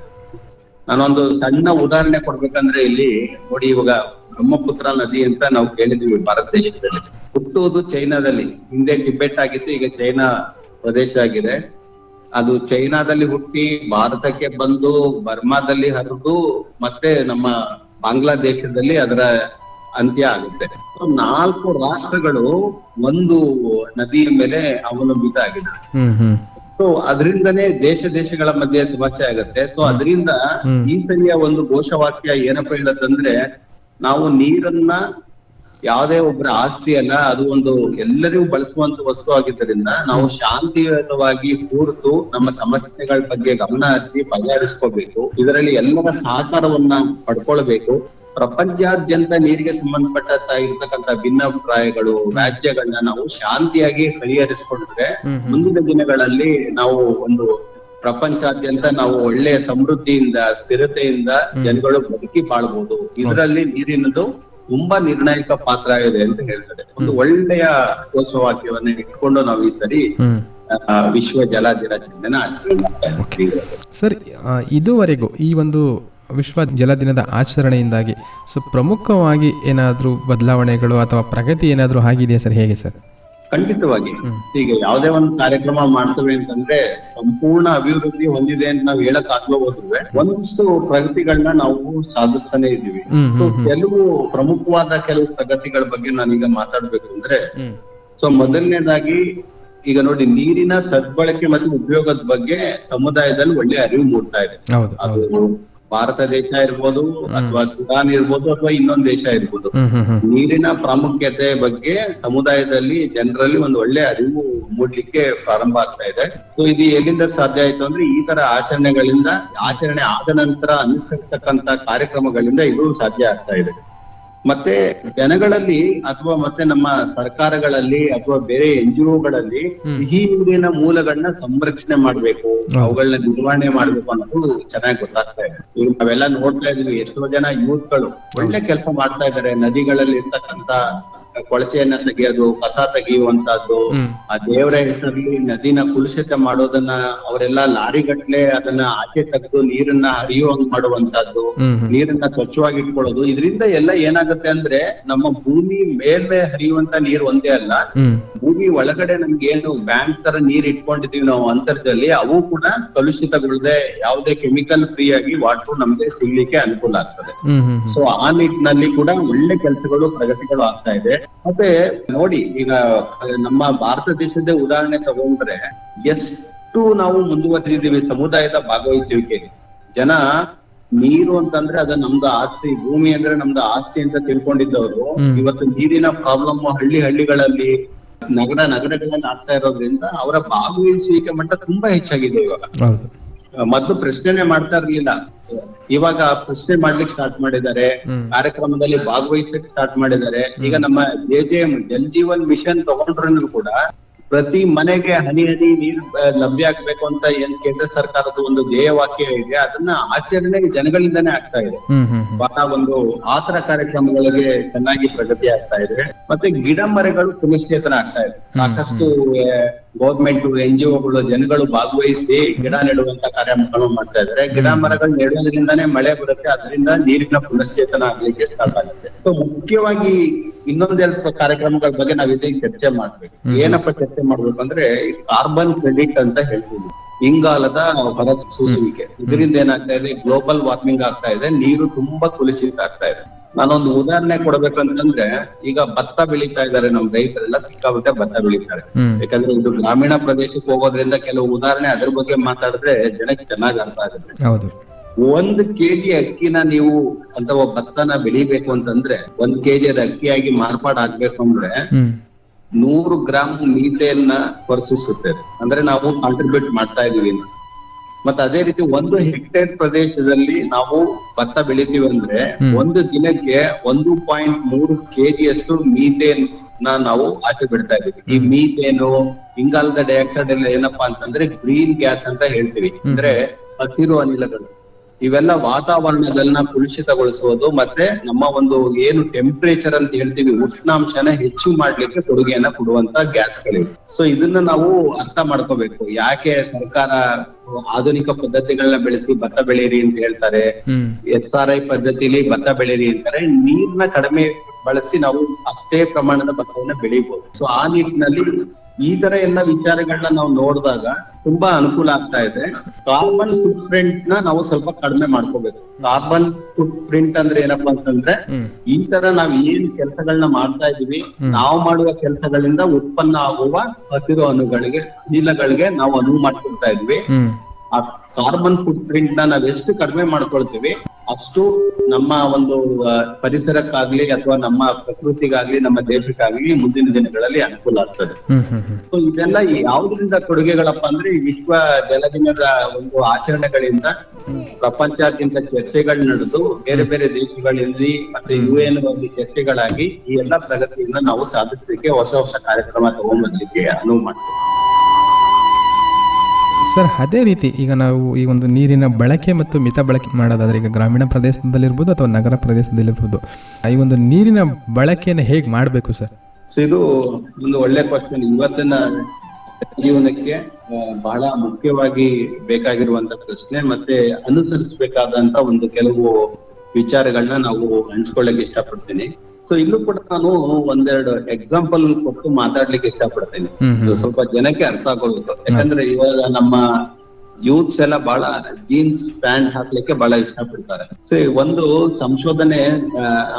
ನಾನೊಂದು ಸಣ್ಣ ಉದಾಹರಣೆ ಕೊಡ್ಬೇಕಂದ್ರೆ ಇಲ್ಲಿ ನೋಡಿ ಇವಾಗ ಬ್ರಹ್ಮಪುತ್ರ ನದಿ ಅಂತ ನಾವು ಕೇಳಿದೀವಿ ಭಾರತ ದೇಶದಲ್ಲಿ. ಹುಟ್ಟುವುದು ಚೈನಾದಲ್ಲಿ. ಹಿಂದೆ ಟಿಬೆಟ್ ಆಗಿತ್ತು ಈಗ ಚೈನಾ ಪ್ರದೇಶ ಆಗಿದೆ. ಅದು ಚೈನಾದಲ್ಲಿ ಹುಟ್ಟಿ ಭಾರತಕ್ಕೆ ಬಂದು ಬರ್ಮಾದಲ್ಲಿ ಹರಿದು ಮತ್ತೆ ನಮ್ಮ ಬಾಂಗ್ಲಾದೇಶದಲ್ಲಿ ಅದರ ಅಂತ್ಯ ಆಗುತ್ತೆ. ನಾಲ್ಕು ರಾಷ್ಟ್ರಗಳು ಒಂದು ನದಿಯ ಮೇಲೆ ಅವಲಂಬಿತ ಆಗಿದೆ ಸೊ ಅದರಿಂದನೇ ದೇಶ ದೇಶಗಳ ಮಧ್ಯೆ ಸಮಸ್ಯೆ ಆಗುತ್ತೆ. ಸೊ ಅದರಿಂದ ಈ ಸರಿಯ ಒಂದು ಘೋಷವಾಕ್ಯ ಏನಪ್ಪ ಹೇಳತ್ತಂದ್ರೆ ನಾವು ನೀರನ್ನ ಯಾವುದೇ ಒಬ್ಬರ ಆಸ್ತಿ ಅಲ್ಲ ಅದು ಒಂದು ಎಲ್ಲರಿಗೂ ಬಳಸುವಂತ ವಸ್ತು ಆಗಿದ್ದರಿಂದ ನಾವು ಶಾಂತಿಯುತವಾಗಿ ಕೂರ್ತು ನಮ್ಮ ಸಮಸ್ಯೆಗಳ ಬಗ್ಗೆ ಗಮನ ಹರಿಸಿ ಬಗೆಹರಿಸ್ಕೋಬೇಕು. ಇದರಲ್ಲಿ ಎಲ್ಲರ ಸಹಕಾರವನ್ನ ಪಡ್ಕೊಳ್ಬೇಕು. ಪ್ರಪಂಚಾದ್ಯಂತ ನೀರಿಗೆ ಸಂಬಂಧಪಟ್ಟ ಇರತಕ್ಕಂತ ಭಿನ್ನಾಭಿಪ್ರಾಯಗಳು ರಾಜ್ಯಗಳನ್ನ ನಾವು ಶಾಂತಿಯಾಗಿ ಪರಿಹರಿಸಿಕೊಂಡ್ರೆ. ಮುಂದಿನ ದಿನಗಳಲ್ಲಿ ನಾವು ಒಂದು ಪ್ರಪಂಚಾದ್ಯಂತ ನಾವು ಒಳ್ಳೆಯ ಸಮೃದ್ಧಿಯಿಂದ ಸ್ಥಿರತೆಯಿಂದ ಜನಗಳು ಬದುಕಿ ಬಾಳ್ಬಹುದು ಇದರಲ್ಲಿ ನೀರಿನದು ತುಂಬಾ ನಿರ್ಣಾಯಕ ಪಾತ್ರ ಆಗಿದೆ ಅಂತ ಹೇಳ್ತಾರೆ. ಒಂದು ಒಳ್ಳೆಯ ಘೋಷವಾಕ್ಯವನ್ನ ಇಟ್ಕೊಂಡು ನಾವು ಈ ಸರಿ ವಿಶ್ವ ಜಲ ದಿನಾಚರಣೆನ ಆಚರಣೆ ಸರ್ ಇದುವರೆಗೂ ಈ ಒಂದು ವಿಶ್ವ ಜಲ ದಿನದ ಆಚರಣೆಯಿಂದಾಗಿ ಸೊ ಪ್ರಮುಖವಾಗಿ ಏನಾದರೂ ಬದಲಾವಣೆಗಳು ಅಥವಾ ಪ್ರಗತಿ ಏನಾದರೂ ಆಗಿದೆಯಾ ಸರ್? ಹೇಗೆ ಸರ್? ಖಂಡಿತವಾಗಿ. ಈಗ ಯಾವುದೇ ಒಂದು ಕಾರ್ಯಕ್ರಮ ಮಾಡ್ತೇವೆ ಅಂತಂದ್ರೆ ಸಂಪೂರ್ಣ ಅಭಿವೃದ್ಧಿ ಹೊಂದಿದೆ ಅಂತ ನಾವು ಹೇಳಕ್ ಹೋದ್ರೆ ಒಂದಷ್ಟು ಪ್ರಗತಿಗಳನ್ನ ನಾವು ಸಾಧಿಸ್ತಾನೆ ಇದ್ದೀವಿ. ಸೊ ಕೆಲವು ಪ್ರಮುಖವಾದ ಕೆಲವು ಪ್ರಗತಿಗಳ ಬಗ್ಗೆ ನಾನೀಗ ಮಾತಾಡ್ಬೇಕು ಅಂದ್ರೆ ಸೊ ಮೊದಲನೇದಾಗಿ ಈಗ ನೋಡಿ ನೀರಿನ ಸದ್ಬಳಕೆ ಮತ್ತು ಉಪಯೋಗದ ಬಗ್ಗೆ ಸಮುದಾಯದಲ್ಲಿ ಒಳ್ಳೆ ಅರಿವು ಮೂಡ್ತಾ ಇದೆ. ಭಾರತ ದೇಶ ಇರ್ಬೋದು ಅಥವಾ ಸುಡಾನ್ ಇರ್ಬೋದು ಅಥವಾ ಇನ್ನೊಂದು ದೇಶ ಇರ್ಬೋದು. ನೀರಿನ ಪ್ರಾಮುಖ್ಯತೆ ಬಗ್ಗೆ ಸಮುದಾಯದಲ್ಲಿ ಜನರಲ್ಲಿ ಒಂದು ಒಳ್ಳೆ ಅರಿವು ಮೂಡ್ಲಿಕ್ಕೆ ಪ್ರಾರಂಭ ಆಗ್ತಾ ಇದೆ. ಸೊ ಇದು ಎಲ್ಲಿಂದ ಸಾಧ್ಯ ಆಯ್ತು ಅಂದ್ರೆ ಈ ತರ ಆಚರಣೆಗಳಿಂದ ಆಚರಣೆ ಆದ ನಂತರ ಅನುಸರಿಸತಕ್ಕಂತ ಕಾರ್ಯಕ್ರಮಗಳಿಂದ ಇದು ಸಾಧ್ಯ ಆಗ್ತಾ ಇದೆ. ಮತ್ತೆ ಜನಗಳಲ್ಲಿ ಅಥವಾ ಮತ್ತೆ ನಮ್ಮ ಸರ್ಕಾರಗಳಲ್ಲಿ ಅಥವಾ ಬೇರೆ ಎನ್ ಜಿ ಒಗಳಲ್ಲಿ ಸಿಹಿ ನೀರಿನ ಮೂಲಗಳನ್ನ ಸಂರಕ್ಷಣೆ ಮಾಡ್ಬೇಕು ಅವುಗಳನ್ನ ನಿರ್ವಹಣೆ ಮಾಡ್ಬೇಕು ಅನ್ನೋದು ಚೆನ್ನಾಗಿ ಗೊತ್ತಾಗ್ತಾ ಇದೆ. ಈಗ ನಾವೆಲ್ಲ ನೋಡ್ತಾ ಇದೀವಿ ಎಷ್ಟೋ ಜನ ಯೂತ್ಗಳು ಒಳ್ಳೆ ಕೆಲಸ ಮಾಡ್ತಾ ಇದ್ದಾರೆ ನದಿಗಳಲ್ಲಿ ಇರ್ತಕ್ಕಂತ ಕೊಳಚೆಯನ್ನ ತೆಗೆಯೋದು ಕಸ ತೆಗೆಯುವಂತದ್ದು ಹ್ಮ್. ಆ ದೇವರ ಹೆಸರಲ್ಲಿ ನದಿನ ಕುಲುಷಿತ ಮಾಡೋದನ್ನ ಅವರೆಲ್ಲ ಲಾರಿ ಗಟ್ಲೆ ಅದನ್ನ ಆಚೆ ತೆಗೆದು ನೀರನ್ನ ಹರಿಯುವಂಗ್ ಮಾಡುವಂತದ್ದು ನೀರನ್ನ ಸ್ವಚ್ಛವಾಗಿ ಇಟ್ಕೊಳ್ಳೋದು. ಇದರಿಂದ ಎಲ್ಲ ಏನಾಗುತ್ತೆ ಅಂದ್ರೆ ನಮ್ಮ ಭೂಮಿ ಮೇಲ್ಮೆ ಹರಿಯುವಂತ ನೀರ್ ಒಂದೇ ಅಲ್ಲ ಭೂಮಿ ಒಳಗಡೆ ನಮ್ಗೆ ಏನು ಬ್ಯಾಂಕ್ ತರ ನೀರ್ ಇಟ್ಕೊಂಡಿದೀವಿ ನಾವು ಅಂತರ್ದಲ್ಲಿ ಅವು ಕೂಡ ಕಲುಷಿತಗೊಳ್ಳದೆ ಯಾವುದೇ ಕೆಮಿಕಲ್ ಫ್ರೀ ಆಗಿ ವಾಟರ್ ನಮ್ಗೆ ಸಿಗ್ಲಿಕ್ಕೆ ಅನುಕೂಲ ಆಗ್ತದೆ. ಸೊ ಆ ನಿಟ್ಟಿನಲ್ಲಿ ಕೂಡ ಒಳ್ಳೆ ಕೆಲಸಗಳು ಪ್ರಗತಿಗಳು ಆಗ್ತಾ ಇದೆ. ಮತ್ತೆ ನೋಡಿ ಈಗ ನಮ್ಮ ಭಾರತ ದೇಶದ ಉದಾಹರಣೆ ತಗೊಂಡ್ರೆ ಎಷ್ಟು ನಾವು ಮುಂದುವರೆದಿದ್ದೀವಿ ಸಮುದಾಯದ ಭಾಗವಹಿಸುವಿಕೆ. ಜನ ನೀರು ಅಂತಂದ್ರೆ ಅದ ನಮ್ದು ಆಸ್ತಿ ಭೂಮಿ ಅಂದ್ರೆ ನಮ್ದು ಆಸ್ತಿ ಅಂತ ತಿಳ್ಕೊಂಡಿದ್ದವರು. ಇವತ್ತು ನೀರಿನ ಪ್ರಾಬ್ಲಮ್ ಹಳ್ಳಿ ಹಳ್ಳಿಗಳಲ್ಲಿ ನಗರ ನಗರಗಳಲ್ಲಿ ಆಗ್ತಾ ಇರೋದ್ರಿಂದ ಅವರ ಭಾಗವಹಿಸುವಿಕೆ ಮಟ್ಟ ತುಂಬಾ ಹೆಚ್ಚಾಗಿದೆ ಇವಾಗ. ಮೊದ್ಲು ಪ್ರಶ್ನೆನೆ ಮಾಡ್ತಾ ಇರ್ಲಿಲ್ಲ. ಇವಾಗ ಪ್ರಶ್ನೆ ಮಾಡ್ಲಿಕ್ಕೆ ಸ್ಟಾರ್ಟ್ ಮಾಡಿದ್ದಾರೆ. ಕಾರ್ಯಕ್ರಮದಲ್ಲಿ ಭಾಗವಹಿಸಕ್ಕೆ ಸ್ಟಾರ್ಟ್ ಮಾಡಿದ್ದಾರೆ. ಈಗ ನಮ್ಮ J J Jal Jeevan mission ತಗೊಂಡ್ರು ಕೂಡ ಪ್ರತಿ ಮನೆಗೆ ಹನಿ ಹನಿ ನೀರು ಲಭ್ಯ ಆಗ್ಬೇಕು ಅಂತ ಏನ್ ಕೇಂದ್ರ ಸರ್ಕಾರದ ಒಂದು ಧ್ಯೇಯವಾಕ್ಯ ಇದೆ ಅದನ್ನ ಆಚರಣೆ ಜನಗಳಿಂದಾನೇ ಆಗ್ತಾ ಇದೆ. ಬಹಳ ಒಂದು ಆತರ ಕಾರ್ಯಕ್ರಮಗಳಿಗೆ ಚೆನ್ನಾಗಿ ಪ್ರಗತಿ ಆಗ್ತಾ ಇದೆ. ಮತ್ತೆ ಗಿಡ ಮರಗಳು ಪುನಶ್ಚೇತನ ಆಗ್ತಾ ಇದೆ. ಸಾಕಷ್ಟು ಗೌರ್ಮೆಂಟ್ ಎನ್ ಜಿ ಒಗಳು ಜನಗಳು ಭಾಗವಹಿಸಿ ಗಿಡ ನೆಡುವಂತ ಕಾರ್ಯಕ್ರಮ ಮಾಡ್ತಾ ಇದ್ರೆ. ಗಿಡ ಮರಗಳು ನೆಡುವುದರಿಂದಾನೇ ಮಳೆ ಬರುತ್ತೆ ಅದರಿಂದ ನೀರಿನ ಪುನಶ್ಚೇತನ ಆಗ್ಲಿಕ್ಕೆ ಸ್ಟಾರ್ಟ್ ಆಗುತ್ತೆ. ಸೊ ಮುಖ್ಯವಾಗಿ ಇನ್ನೊಂದೆರಡು ಕಾರ್ಯಕ್ರಮಗಳ ಬಗ್ಗೆ ನಾವ್ ಇದೀಗ ಚರ್ಚೆ ಮಾಡ್ಬೇಕು. ಏನಪ್ಪ ಚರ್ಚೆ ಮಾಡ್ಬೇಕು ಅಂದ್ರೆ ಕಾರ್ಬನ್ ಕ್ರೆಡಿಟ್ ಅಂತ ಹೇಳ್ತೀವಿ. ಇಂಗಾಲದ ಹೊರ ಸೂಸುವಿಕೆ ಇದರಿಂದ ಏನಾಗ್ತಾ ಇದೆ? ಗ್ಲೋಬಲ್ ವಾರ್ಮಿಂಗ್ ಆಗ್ತಾ ಇದೆ. ನೀರು ತುಂಬಾ ಕುಲುಷಿತ ಆಗ್ತಾ ಇದೆ. ನಾನೊಂದು ಉದಾಹರಣೆ ಕೊಡ್ಬೇಕಂತಂದ್ರೆ ಈಗ ಭತ್ತ ಬೆಳೀತಾ ಇದ್ದಾರೆ ನಮ್ ರೈತರೆಲ್ಲ ಸಿಕ್ಕಾಬಿಟ್ಟೆ ಭತ್ತ ಬೆಳೀತಾರೆ. ಯಾಕಂದ್ರೆ ಇದು ಗ್ರಾಮೀಣ ಪ್ರದೇಶಕ್ಕೆ ಹೋಗೋದ್ರಿಂದ ಕೆಲವು ಉದಾಹರಣೆ ಅದ್ರ ಬಗ್ಗೆ ಮಾತಾಡಿದ್ರೆ ಜನಕ್ಕೆ ಚೆನ್ನಾಗಿ ಅರ್ಥ ಆಗುತ್ತೆ. ಒಂದ್ ಕೆಜಿ ಅಕ್ಕಿನ ನೀವು ಅಥವಾ ಭತ್ತನ ಬೆಳಿಬೇಕು ಅಂತಂದ್ರೆ ಒಂದ್ ಕೆಜಿ ಅದ್ ಅಕ್ಕಿಯಾಗಿ ಮಾರ್ಪಾಡಾಗ್ಬೇಕು ಅಂದ್ರೆ ಹ್ಮ್. ನೂರು ಗ್ರಾಮ್ ಮೀಥೇನ್ ಹೊರಸೂಸುತ್ತೆ ಅಂದ್ರೆ ನಾವು ಕಾಂಟ್ರಿಬ್ಯೂಟ್ ಮಾಡ್ತಾ ಇದೀವಿ ಮತ್ತೆ ಅದೇ ರೀತಿ ಒಂದು ಹೆಕ್ಟೇರ್ ಪ್ರದೇಶದಲ್ಲಿ ನಾವು ಭತ್ತ ಬೆಳಿತೀವಿ ಅಂದ್ರೆ ಒಂದು ದಿನಕ್ಕೆ ಒಂದು ಪಾಯಿಂಟ್ ಮೂರು ಕೆಜಿಯಷ್ಟು ಮೀಥೇನ್ನ ನಾವು ಆಚೆ ಬಿಡ್ತಾ ಇದೀವಿ ಈ ಮೀಥೇನು ಇಂಗಾಲದ ಡೈಆಕ್ಸೈಡ್ ಎಲ್ಲ ಏನಪ್ಪಾ ಅಂತಂದ್ರೆ ಗ್ರೀನ್ ಗ್ಯಾಸ್ ಅಂತ ಹೇಳ್ತೀವಿ. ಅಂದ್ರೆ ಹಸಿರು ಅನಿಲಗಳು. ಇವೆಲ್ಲ ವಾತಾವರಣದಲ್ಲಿನ ಕುಲುಷಿತಗೊಳಿಸೋದು ಮತ್ತೆ ನಮ್ಮ ಒಂದು ಏನು ಟೆಂಪರೇಚರ್ ಅಂತ ಹೇಳ್ತೀವಿ ಉಷ್ಣಾಂಶನ ಹೆಚ್ಚು ಮಾಡ್ಲಿಕ್ಕೆ ಕೊಡುಗೆಯನ್ನ ಕೊಡುವಂತ ಗ್ಯಾಸ್ಗಳಿವೆ. ಸೊ ಇದನ್ನ ನಾವು ಅರ್ಥ ಮಾಡ್ಕೋಬೇಕು. ಯಾಕೆ ಸರ್ಕಾರ ಆಧುನಿಕ ಪದ್ಧತಿಗಳನ್ನ ಬೆಳೆಸಿ ಭತ್ತ ಬೆಳೀರಿ ಅಂತ ಹೇಳ್ತಾರೆ ಎಸ್ ಆರ್ ಐ ಪದ್ಧತಿಲಿ ಭತ್ತ ಬೆಳೀರಿ ಅಂತಾರೆ ನೀರ್ನ ಕಡಿಮೆ ಬಳಸಿ ನಾವು ಅಷ್ಟೇ ಪ್ರಮಾಣದ ಭತ್ತವನ್ನ ಬೆಳಿಬಹುದು ಸೊ ಆ ನಿಟ್ಟಿನಲ್ಲಿ ಈ ತರ ಎಲ್ಲ ವಿಚಾರಗಳನ್ನ ನಾವು ನೋಡಿದಾಗ ತುಂಬಾ ಅನುಕೂಲ ಆಗ್ತಾ ಇದೆ. ಕಾರ್ಬನ್ ಫುಟ್ ಪ್ರಿಂಟ್ನ ನಾವು ಸ್ವಲ್ಪ ಕಡಿಮೆ ಮಾಡ್ಕೋಬೇಕು. ಕಾರ್ಬನ್ ಫುಟ್ ಪ್ರಿಂಟ್ ಅಂದ್ರೆ ಏನಪ್ಪಾ ಅಂತಂದ್ರೆ ಈ ತರ ನಾವ್ ಏನ್ ಕೆಲಸಗಳನ್ನ ಮಾಡ್ತಾ ಇದೀವಿ ನಾವು ಮಾಡುವ ಕೆಲಸಗಳಿಂದ ಉತ್ಪನ್ನ ಆಗುವ ಹಸಿರು ಅಣುಗಳಿಗೆ ಅನಿಲಗಳಿಗೆ ನಾವು ಅನುವು ಮಾಡ್ಕೊಳ್ತಾ ಇದ್ವಿ. ಆ ಕಾರ್ಬನ್ ಫುಟ್ ಪ್ರಿಂಟ್ನ ನಾವ್ ಎಷ್ಟು ಕಡಿಮೆ ಮಾಡ್ಕೊಳ್ತೀವಿ ಅಷ್ಟು ನಮ್ಮ ಒಂದು ಪರಿಸರಕ್ಕಾಗ್ಲಿ ಅಥವಾ ನಮ್ಮ ಪ್ರಕೃತಿಗಾಗ್ಲಿ ನಮ್ಮ ದೇಶಕ್ಕಾಗ್ಲಿ ಮುಂದಿನ ದಿನಗಳಲ್ಲಿ ಅನುಕೂಲ ಆಗ್ತದೆ. ಸೊ ಇದೆಲ್ಲ ಯಾವ್ದ್ರಿಂದ ಕೊಡುಗೆಗಳಪ್ಪ ಅಂದ್ರೆ ಈ ವಿಶ್ವ ಜಲ ದಿನದ ಒಂದು ಆಚರಣೆಗಳಿಂದ ಪ್ರಪಂಚಾದ್ಯಂತ ಚರ್ಚೆಗಳು ನಡೆದು ಬೇರೆ ಬೇರೆ ದೇಶಗಳಲ್ಲಿ ಮತ್ತೆ ಯು ಎನ್ ಅಲ್ಲಿ ಚರ್ಚೆಗಳಾಗಿ ಈ ಎಲ್ಲಾ ಪ್ರಗತಿಯನ್ನ ನಾವು ಸಾಧಿಸಲಿಕ್ಕೆ ಹೊಸ ಹೊಸ ಕಾರ್ಯಕ್ರಮ ತಗೊಂಡ್ಬರ್ಲಿಕ್ಕೆ ಅನುವು ಮಾಡ್ತೀವಿ ಸರ್, ಅದೇ ರೀತಿ ಈಗ ನಾವು ಈ ಒಂದು ನೀರಿನ ಬಳಕೆ ಮತ್ತು ಮಿತ ಬಳಕೆ ಮಾಡೋದಾದ್ರೆ ಈಗ ಗ್ರಾಮೀಣ ಪ್ರದೇಶದಲ್ಲಿರ್ಬೋದು ಅಥವಾ ನಗರ ಪ್ರದೇಶದಲ್ಲಿರ್ಬೋದು. ಈ ಒಂದು ನೀರಿನ ಬಳಕೆಯನ್ನು ಹೇಗೆ ಮಾಡಬೇಕು ಸರ್? ಇದು ಒಂದು ಒಳ್ಳೆ ಕ್ವಶನ್ ಇವತ್ತಿನ ಜೀವನಕ್ಕೆ ಬಹಳ ಮುಖ್ಯವಾಗಿ ಬೇಕಾಗಿರುವಂತ ಪ್ರಶ್ನೆ ಮತ್ತೆ ಅನುಸರಿಸಬೇಕಾದಂತ ಒಂದು ಕೆಲವು ವಿಚಾರಗಳನ್ನ ನಾವು ಹಂಚ್ಕೊಳ್ಳಕ್ಕೆ ಇಷ್ಟಪಡ್ತೀನಿ. ಸೊ ಇಲ್ಲೂ ಕೂಡ ನಾನು ಒಂದೆರಡು ಎಕ್ಸಾಂಪಲ್ ಕೊಟ್ಟು ಮಾತಾಡ್ಲಿಕ್ಕೆ ಇಷ್ಟಪಡ್ತೇನೆ. ಸ್ವಲ್ಪ ಜನಕ್ಕೆ ಅರ್ಥ ಆಗೋದು ಯಾಕಂದ್ರೆ ಇವಾಗ ನಮ್ಮ ಯೂತ್ಸ್ ಎಲ್ಲ ಬಹಳ ಜೀನ್ಸ್ ಪ್ಯಾಂಟ್ ಹಾಕ್ಲಿಕ್ಕೆ ಬಹಳ ಇಷ್ಟಪಡ್ತಾರೆ. ಸೊ ಒಂದು ಸಂಶೋಧನೆ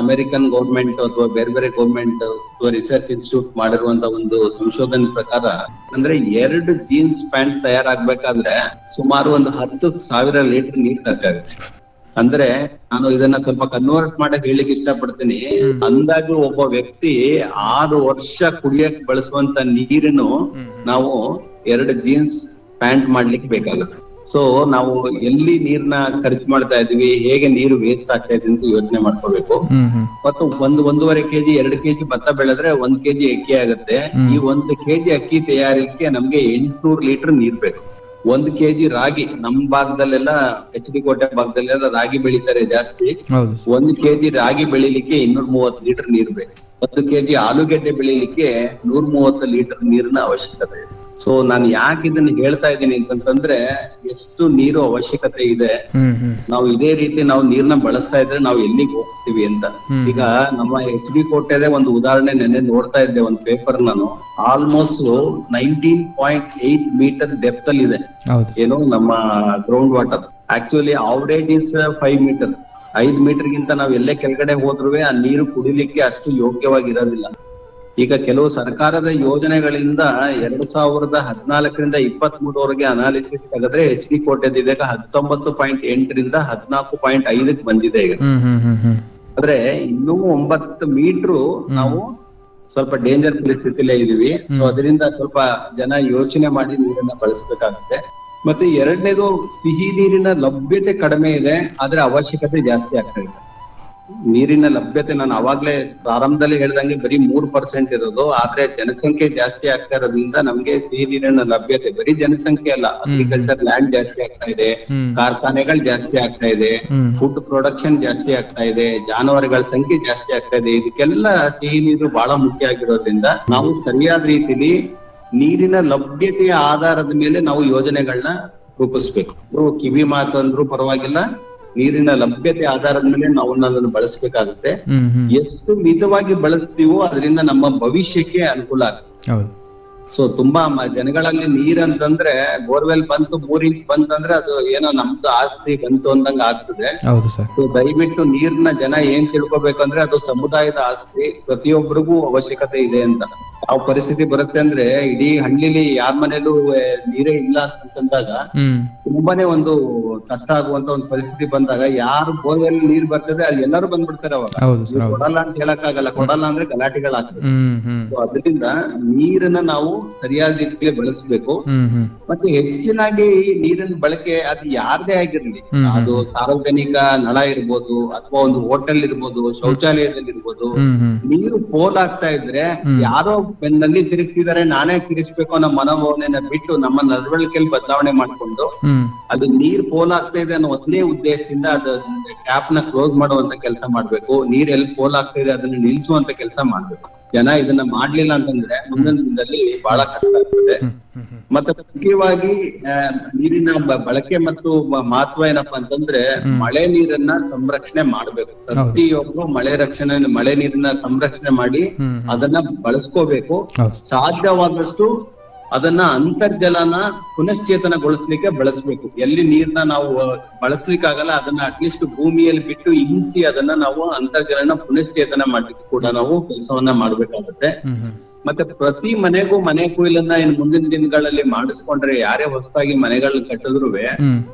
ಅಮೆರಿಕನ್ ಗೌರ್ಮೆಂಟ್ ಅಥವಾ ಬೇರೆ ಬೇರೆ ಗೌರ್ಮೆಂಟ್ ಅಥವಾ ರಿಸರ್ಚ್ ಇನ್ಸ್ಟಿಟ್ಯೂಟ್ ಮಾಡಿರುವಂತ ಒಂದು ಸಂಶೋಧನೆ ಪ್ರಕಾರ ಅಂದ್ರೆ ಎರಡು ಜೀನ್ಸ್ ಪ್ಯಾಂಟ್ ತಯಾರಾಗ್ಬೇಕಾದ್ರೆ ಸುಮಾರು ಒಂದು ಹತ್ತು ಸಾವಿರ ಲೀಟರ್ ನೀರ್ ಬೇಕಾಗುತ್ತೆ ಅಂದ್ರೆ ನಾನು ಇದನ್ನ ಸ್ವಲ್ಪ ಕನ್ವರ್ಟ್ ಮಾಡಕ್ ಹೇಳಿಕ್ ಇಷ್ಟಪಡ್ತೀನಿ. ಅಂದಾಜು ಒಬ್ಬ ವ್ಯಕ್ತಿ ಆರು ವರ್ಷ ಕುಡಿಯಕ್ ಬಳಸುವಂತ ನೀರನ್ನು ನಾವು ಎರಡು ಜೀನ್ಸ್ ಪ್ಯಾಂಟ್ ಮಾಡ್ಲಿಕ್ಕೆ ಬೇಕಾಗುತ್ತೆ. ಸೊ ನಾವು ಎಲ್ಲಿ ನೀರ್ನ ಖರ್ಚು ಮಾಡ್ತಾ ಇದೀವಿ ಹೇಗೆ ನೀರು ವೇಸ್ಟ್ ಆಗ್ತಾ ಇದೆ ಅಂತ ಯೋಚನೆ ಮಾಡ್ಕೋಬೇಕು. ಮತ್ತು ಒಂದ್ ಒಂದೂವರೆ ಕೆಜಿ ಎರಡು ಕೆಜಿ ಭತ್ತ ಬೆಳೆದ್ರೆ ಒಂದ್ ಕೆಜಿ ಅಕ್ಕಿ ಆಗುತ್ತೆ. ಈ ಒಂದು ಕೆಜಿ ಅಕ್ಕಿ ತಯಾರಿಕೆ ನಮ್ಗೆ ಎಂಟ್ನೂರ್ ಲೀಟರ್ ನೀರ್ ಬೇಕು. ಒಂದ್ ಕೆಜಿ ರಾಗಿ ನಮ್ ಭಾಗದಲ್ಲೆಲ್ಲ ಎಚ್ ಡಿ ಕೋಟೆ ಭಾಗದಲ್ಲೆಲ್ಲ ರಾಗಿ ಬೆಳಿತಾರೆ ಜಾಸ್ತಿ. ಒಂದ್ ಕೆಜಿ ರಾಗಿ ಬೆಳಿಲಿಕ್ಕೆ ಇನ್ನೂರ್ ಮೂವತ್ತು ಲೀಟರ್ ನೀರ್ ಬೇಕು. ಒಂದು ಕೆಜಿ ಆಲೂಗೆಡ್ಡೆ ಬೆಳಿಲಿಕ್ಕೆ ನೂರ್ ಮೂವತ್ತು ಲೀಟರ್ ನೀರಿನ ಅವಶ್ಯಕತೆ ಇದೆ. ಸೊ ನಾನು ಯಾಕೆ ಇದನ್ನ ಹೇಳ್ತಾ ಇದ್ದೀನಿ ಅಂತಂದ್ರೆ ಎಷ್ಟು ನೀರು ಅವಶ್ಯಕತೆ ಇದೆ. ನಾವು ಇದೇ ರೀತಿ ನಾವು ನೀರ್ನ ಬಳಸ್ತಾ ಇದ್ರೆ ನಾವು ಎಲ್ಲಿಗೆ ಹೋಗ್ತೀವಿ ಅಂತ. ಈಗ ನಮ್ಮ ಎಚ್ ಡಿ ಕೋಟೆದೆ ಒಂದು ಉದಾಹರಣೆ ನೆನ್ನೆ ನೋಡ್ತಾ ಇದ್ದೆ ಒಂದು ಪೇಪರ್ ನಾನು. Almost nineteen point eight meter depth ಅಲ್ಲಿ ಇದೆ. ಏನು ನಮ್ಮ ground water actually average is five meter ಐದ್ ಮೀಟರ್ ಗಿಂತ ನಾವ್ ಎಲ್ಲೇ ಕೆಳಗಡೆ ಹೋದ್ರೂ ಆ ನೀರು ಕುಡಿಲಿಕ್ಕೆ ಅಷ್ಟು ಯೋಗ್ಯವಾಗಿರೋದಿಲ್ಲ. ಈಗ ಕೆಲವು ಸರ್ಕಾರದ ಯೋಜನೆಗಳಿಂದ ಎರಡ್ ಸಾವಿರದ ಹದಿನಾಲ್ಕರಿಂದ ಇಪ್ಪತ್ತ್ ಮೂರವರೆಗೆ ಅನಾಲಿಸಿಸ್ ತೆಗೆದ್ರೆ ಎಚ್ ಡಿ ಕೋಟೆದ್ ಇದೀಗ ಹತ್ತೊಂಬತ್ತು ಪಾಯಿಂಟ್ ಎಂಟರಿಂದ ಹದಿನಾಲ್ಕು ಪಾಯಿಂಟ್ ಐದಕ್ಕೆ ಬಂದಿದೆ ಈಗ. ಆದ್ರೆ ಇನ್ನೂ ಒಂಬತ್ತು ಮೀಟರ್ ನಾವು ಸ್ವಲ್ಪ ಡೇಂಜರ್ ಪರಿಸ್ಥಿತಿಲೇ ಇದೀವಿ ಸೊ ಅದರಿಂದ ಸ್ವಲ್ಪ ಜನ ಯೋಚನೆ ಮಾಡಿ ನೀರನ್ನ ಬಳಸಬೇಕಾಗುತ್ತೆ. ಮತ್ತೆ ಎರಡನೇದು ಸಿಹಿ ನೀರಿನ ಲಭ್ಯತೆ ಕಡಿಮೆ ಇದೆ ಆದ್ರೆ ಅವಶ್ಯಕತೆ ಜಾಸ್ತಿ ಆಗ್ತಾ ಇದೆ. ನೀರಿನ ಲಭ್ಯತೆ ನಾನು ಅವಾಗ್ಲೇ ಪ್ರಾರಂಭದಲ್ಲಿ ಹೇಳ್ದಂಗೆ ಬರೀ ಮೂರ್ ಪರ್ಸೆಂಟ್ ಇರೋದು ಆದ್ರೆ ಜನಸಂಖ್ಯೆ ಜಾಸ್ತಿ ಆಗ್ತಾ ಇರೋದ್ರಿಂದ ನಮ್ಗೆ ಸಿಹಿ ನೀರಿನ ಲಭ್ಯತೆ ಬರೀ ಜನಸಂಖ್ಯೆ ಅಲ್ಲ ಅಗ್ರಿಕಲ್ಚರ್ ಲ್ಯಾಂಡ್ ಜಾಸ್ತಿ ಆಗ್ತಾ ಇದೆ. ಕಾರ್ಖಾನೆಗಳು ಜಾಸ್ತಿ ಆಗ್ತಾ ಇದೆ ಫುಡ್ ಪ್ರೊಡಕ್ಷನ್ ಜಾಸ್ತಿ ಆಗ್ತಾ ಇದೆ ಜಾನುವಾರುಗಳ ಸಂಖ್ಯೆ ಜಾಸ್ತಿ ಆಗ್ತಾ ಇದೆ ಇದಕ್ಕೆಲ್ಲ ಸಿಹಿ ನೀರು ಬಹಳ ಮುಖ್ಯ ಆಗಿರೋದ್ರಿಂದ ನಾವು ಸರಿಯಾದ ರೀತಿಲಿ ನೀರಿನ ಲಭ್ಯತೆಯ ಆಧಾರದ ಮೇಲೆ ನಾವು ಯೋಜನೆಗಳನ್ನ ರೂಪಿಸ್ಬೇಕು. ಕಿವಿ ಮಾತು ಅಂದ್ರೂ ಪರವಾಗಿಲ್ಲ ನೀರಿನ ಲಭ್ಯತೆ ಆಧಾರದ ಮೇಲೆ ನಾವು ಅದನ್ನು ಬಳಸಬೇಕಾಗುತ್ತೆ. ಎಷ್ಟು ಮಿತವಾಗಿ ಬಳಸ್ತೀವೋ ಅದರಿಂದ ನಮ್ಮ ಭವಿಷ್ಯಕ್ಕೆ ಅನುಕೂಲ ಆಗುತ್ತೆ. ಸೊ ತುಂಬಾ ಜನಗಳಲ್ಲಿ ನೀರ್ ಅಂತಂದ್ರೆ ಬೋರ್ವೆಲ್ ಬಂತು ಮೂರ್ ಇಂಚ್ ಬಂತಂದ್ರೆ ಅದು ಏನೋ ನಮ್ದು ಆಸ್ತಿ ಬಂತು ಅಂದಂಗ ಆಗ್ತದೆ. ಸೊ ದಯವಿಟ್ಟು ನೀರ್ನ ಜನ ಏನ್ ತಿಳ್ಕೊಬೇಕಂದ್ರೆ ಅದು ಸಮುದಾಯದ ಆಸ್ತಿ ಪ್ರತಿಯೊಬ್ಬರಿಗೂ ಅವಶ್ಯಕತೆ ಇದೆ ಅಂತ. ಯಾವ ಪರಿಸ್ಥಿತಿ ಬರುತ್ತೆ ಅಂದ್ರೆ ಇಡೀ ಹಳ್ಳಿಲಿ ಯಾರ ಮನೇಲೂ ನೀರೇ ಇಲ್ಲ ಅಂತಂದಾಗ ತುಂಬಾನೇ ಒಂದು ಕಷ್ಟ ಆಗುವಂತ ಒಂದು ಪರಿಸ್ಥಿತಿ ಬಂದಾಗ ಯಾರು ಬೋರ್ವೆಲ್ ನೀರ್ ಬರ್ತದೆ ಅಲ್ಲಿ ಎಲ್ಲರೂ ಬಂದ್ಬಿಡ್ತಾರೆ ಅವಾಗ. ಕೊಡಲ್ಲ ಅಂತ ಹೇಳಕ್ಕಾಗಲ್ಲ ಕೊಡಲ್ಲ ಅಂದ್ರೆ ಗಲಾಟೆಗಳಾಗ್ತದೆ. ಸೊ ಅದರಿಂದ ನೀರನ್ನ ನಾವು ಸರಿಯಾದ ರೀತಿಯಲ್ಲಿ ಬಳಸಬೇಕು. ಮತ್ತೆ ಹೆಚ್ಚಿನಾಗಿ ನೀರಿನ ಬಳಕೆ ಅದು ಯಾರದೇ ಆಗಿರ್ಲಿ. ಅದು ಸಾರ್ವಜನಿಕ ನಳ ಇರ್ಬೋದು ಅಥವಾ ಒಂದು ಹೋಟೆಲ್ ಇರ್ಬೋದು ಶೌಚಾಲಯದಲ್ಲಿ ಇರ್ಬೋದು ನೀರು ಪೋಲ್ ಆಗ್ತಾ ಇದ್ರೆ ಯಾರೋ ಬೆನ್ನಲ್ಲಿ ತಿರುಗಿಸಿದಾರೆ ನಾನೇ ತಿರುಗಿಸ್ಬೇಕು ಅನ್ನೋ ಮನೋಭಾವನೆನ ಬಿಟ್ಟು ನಮ್ಮ ನಡವಳಿಕೆಯಲ್ಲಿ ಬದಲಾವಣೆ ಮಾಡ್ಕೊಂಡು ಅದು ನೀರ್ ಪೋಲ್ ಆಗ್ತಾ ಇದೆ ಅನ್ನೋ ಒಂದೇ ಉದ್ದೇಶದಿಂದ ಅದು ಟ್ಯಾಪ್ನ ಕ್ಲೋಸ್ ಮಾಡುವಂತ ಕೆಲಸ ಮಾಡ್ಬೇಕು. ನೀರ್ ಎಲ್ಲಿ ಪೋಲ್ ಆಗ್ತಾ ಇದೆ ಅದನ್ನ ನಿಲ್ಸುವಂತ ಕೆಲಸ ಮಾಡ್ಬೇಕು. ಜನ ಇದನ್ನ ಮಾಡ್ಲಿಲ್ಲ ಅಂತಂದ್ರೆ ಮುಂದಿನ ದಿನದಲ್ಲಿ ಬಹಳ ಕಷ್ಟ ಆಗ್ತದೆ. ಮತ್ತೆ ಮುಖ್ಯವಾಗಿ ನೀರಿನ ಬಳಕೆ ಮತ್ತು ಮಹತ್ವ ಏನಪ್ಪಾ ಅಂತಂದ್ರೆ ಮಳೆ ನೀರನ್ನ ಸಂರಕ್ಷಣೆ ಮಾಡ್ಬೇಕು. ಪ್ರತಿಯೊಬ್ರು ಮಳೆ ರಕ್ಷಣೆ ಮಳೆ ನೀರನ್ನ ಸಂರಕ್ಷಣೆ ಮಾಡಿ ಅದನ್ನ ಬಳಸ್ಕೋಬೇಕು. ಸಾಧ್ಯವಾದಷ್ಟು ಅದನ್ನ ಅಂತರ್ಜಲನ ಪುನಶ್ಚೇತನಗೊಳಿಸ್ಲಿಕ್ಕೆ ಬಳಸ್ಬೇಕು. ಎಲ್ಲಿ ನೀರ್ನ ನಾವು ಬಳಸ್ಲಿಕ್ಕಾಗಲ್ಲ ಅದನ್ನ ಅಟ್ಲೀಸ್ಟ್ ಭೂಮಿಯಲ್ಲಿ ಬಿಟ್ಟು ಇಂಗಿಸಿ ಅದನ್ನ ನಾವು ಅಂತರ್ಜಲನ ಪುನಶ್ಚೇತನ ಮಾಡ್ಲಿಕ್ಕೆ ಕೂಡ ನಾವು ಕೆಲಸವನ್ನ ಮಾಡ್ಬೇಕಾಗುತ್ತೆ. ಮತ್ತೆ ಪ್ರತಿ ಮನೆಗೂ ಮನೆ ಕೊಯ್ಲನ್ನ ಇನ್ ಮುಂದಿನ ದಿನಗಳಲ್ಲಿ ಮಾಡಿಸ್ಕೊಂಡ್ರೆ ಯಾರೇ ಹೊಸದಾಗಿ ಮನೆಗಳನ್ನ ಕಟ್ಟಿದ್ರು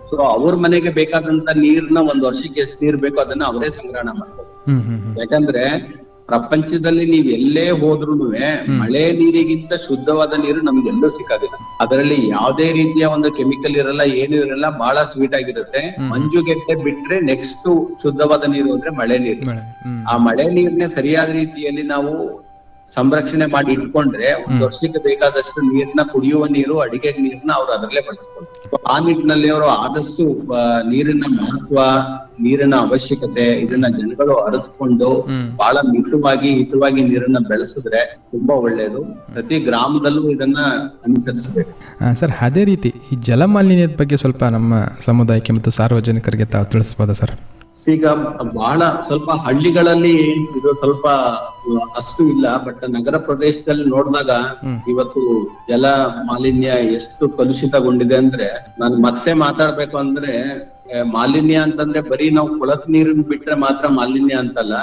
ಸೊ ಅವ್ರ ಮನೆಗೆ ಬೇಕಾದಂತ ನೀರ್ನ ಒಂದ್ ವರ್ಷಕ್ಕೆ ಎಷ್ಟು ನೀರ್ ಬೇಕೋ ಅದನ್ನ ಅವರೇ ಸಂಗ್ರಹಣ ಮಾಡ್ತಾರೆ ಯಾಕಂದ್ರೆ ಪ್ರಪಂಚದಲ್ಲಿ ನೀವ್ ಎಲ್ಲೇ ಹೋದ್ರುನು ಮಳೆ ನೀರಿಗಿಂತ ಶುದ್ಧವಾದ ನೀರು ನಮ್ಗೆ ಎಲ್ಲೂ ಸಿಕ್ಕೋದಿಲ್ಲ. ಅದರಲ್ಲಿ ಯಾವುದೇ ರೀತಿಯ ಒಂದು ಕೆಮಿಕಲ್ ಇರಲ್ಲ ಏನು ಇರಲ್ಲ ಬಹಳ ಸ್ವೀಟ್ ಆಗಿರುತ್ತೆ. ಮಂಜುಗೆಡ್ಡೆ ಬಿಟ್ರೆ ನೆಕ್ಸ್ಟ್ ಶುದ್ಧವಾದ ನೀರು ಅಂದ್ರೆ ಮಳೆ ನೀರು. ಆ ಮಳೆ ನೀರ್ನ ಸರಿಯಾದ ರೀತಿಯಲ್ಲಿ ನಾವು ಸಂರಕ್ಷಣೆ ಮಾಡಿ ಇಟ್ಕೊಂಡ್ರೆ ಒಂದು ವರ್ಷಕ್ಕೆ ಬೇಕಾದಷ್ಟು ನೀರ್ನ ಕುಡಿಯುವ ನೀರು ಅಡಿಗೆ ನೀರ್ನ ಅವ್ರು ಅದರಲ್ಲೇ ಬಳಸ್ಕೊಂಡು ಆ ನಿಟ್ಟಿನಲ್ಲಿ ಅವರು ಆದಷ್ಟು ನೀರಿನ ಮಹತ್ವ ನೀರಿನ ಅವಶ್ಯಕತೆ ಇದನ್ನ ಜನಗಳು ಅರಿತುಕೊಂಡು. ಬಹಳ ಮಿತವಾಗಿ ಹಿತವಾಗಿ ನೀರನ್ನ ಬೆಳೆಸಿದ್ರೆ ತುಂಬಾ ಒಳ್ಳೆಯದು ಪ್ರತಿ ಗ್ರಾಮದಲ್ಲೂ ಇದನ್ನ ಅನುಸರಿಸಬೇಕು. ಸರ್ ಅದೇ ರೀತಿ ಈ ಜಲಮಾಲಿನ್ಯದ ಬಗ್ಗೆ ಸ್ವಲ್ಪ ನಮ್ಮ ಸಮುದಾಯಕ್ಕೆ ಮತ್ತು ಸಾರ್ವಜನಿಕರಿಗೆ ತಾವು ತಿಳಿಸಬಹುದಾ ಸರ್? ಈಗ ಬಹಳ ಸ್ವಲ್ಪ ಹಳ್ಳಿಗಳಲ್ಲಿ ಇದು ಸ್ವಲ್ಪ ಅಷ್ಟು ಇಲ್ಲ ಬಟ್ ನಗರ ಪ್ರದೇಶದಲ್ಲಿ ನೋಡಿದಾಗ ಇವತ್ತು ಜಲ ಮಾಲಿನ್ಯ ಎಷ್ಟು ಕಲುಷಿತಗೊಂಡಿದೆ ಅಂದ್ರೆ ನಾನು ಮತ್ತೆ ಮಾತಾಡ್ಬೇಕು ಅಂದ್ರೆ ಮಾಲಿನ್ಯ ಅಂತಂದ್ರೆ ಬರೀ ನಾವು ಕೊಳಕ್ ನೀರನ್ನ ಬಿಟ್ರೆ ಮಾತ್ರ ಮಾಲಿನ್ಯ ಅಂತಲ್ಲ.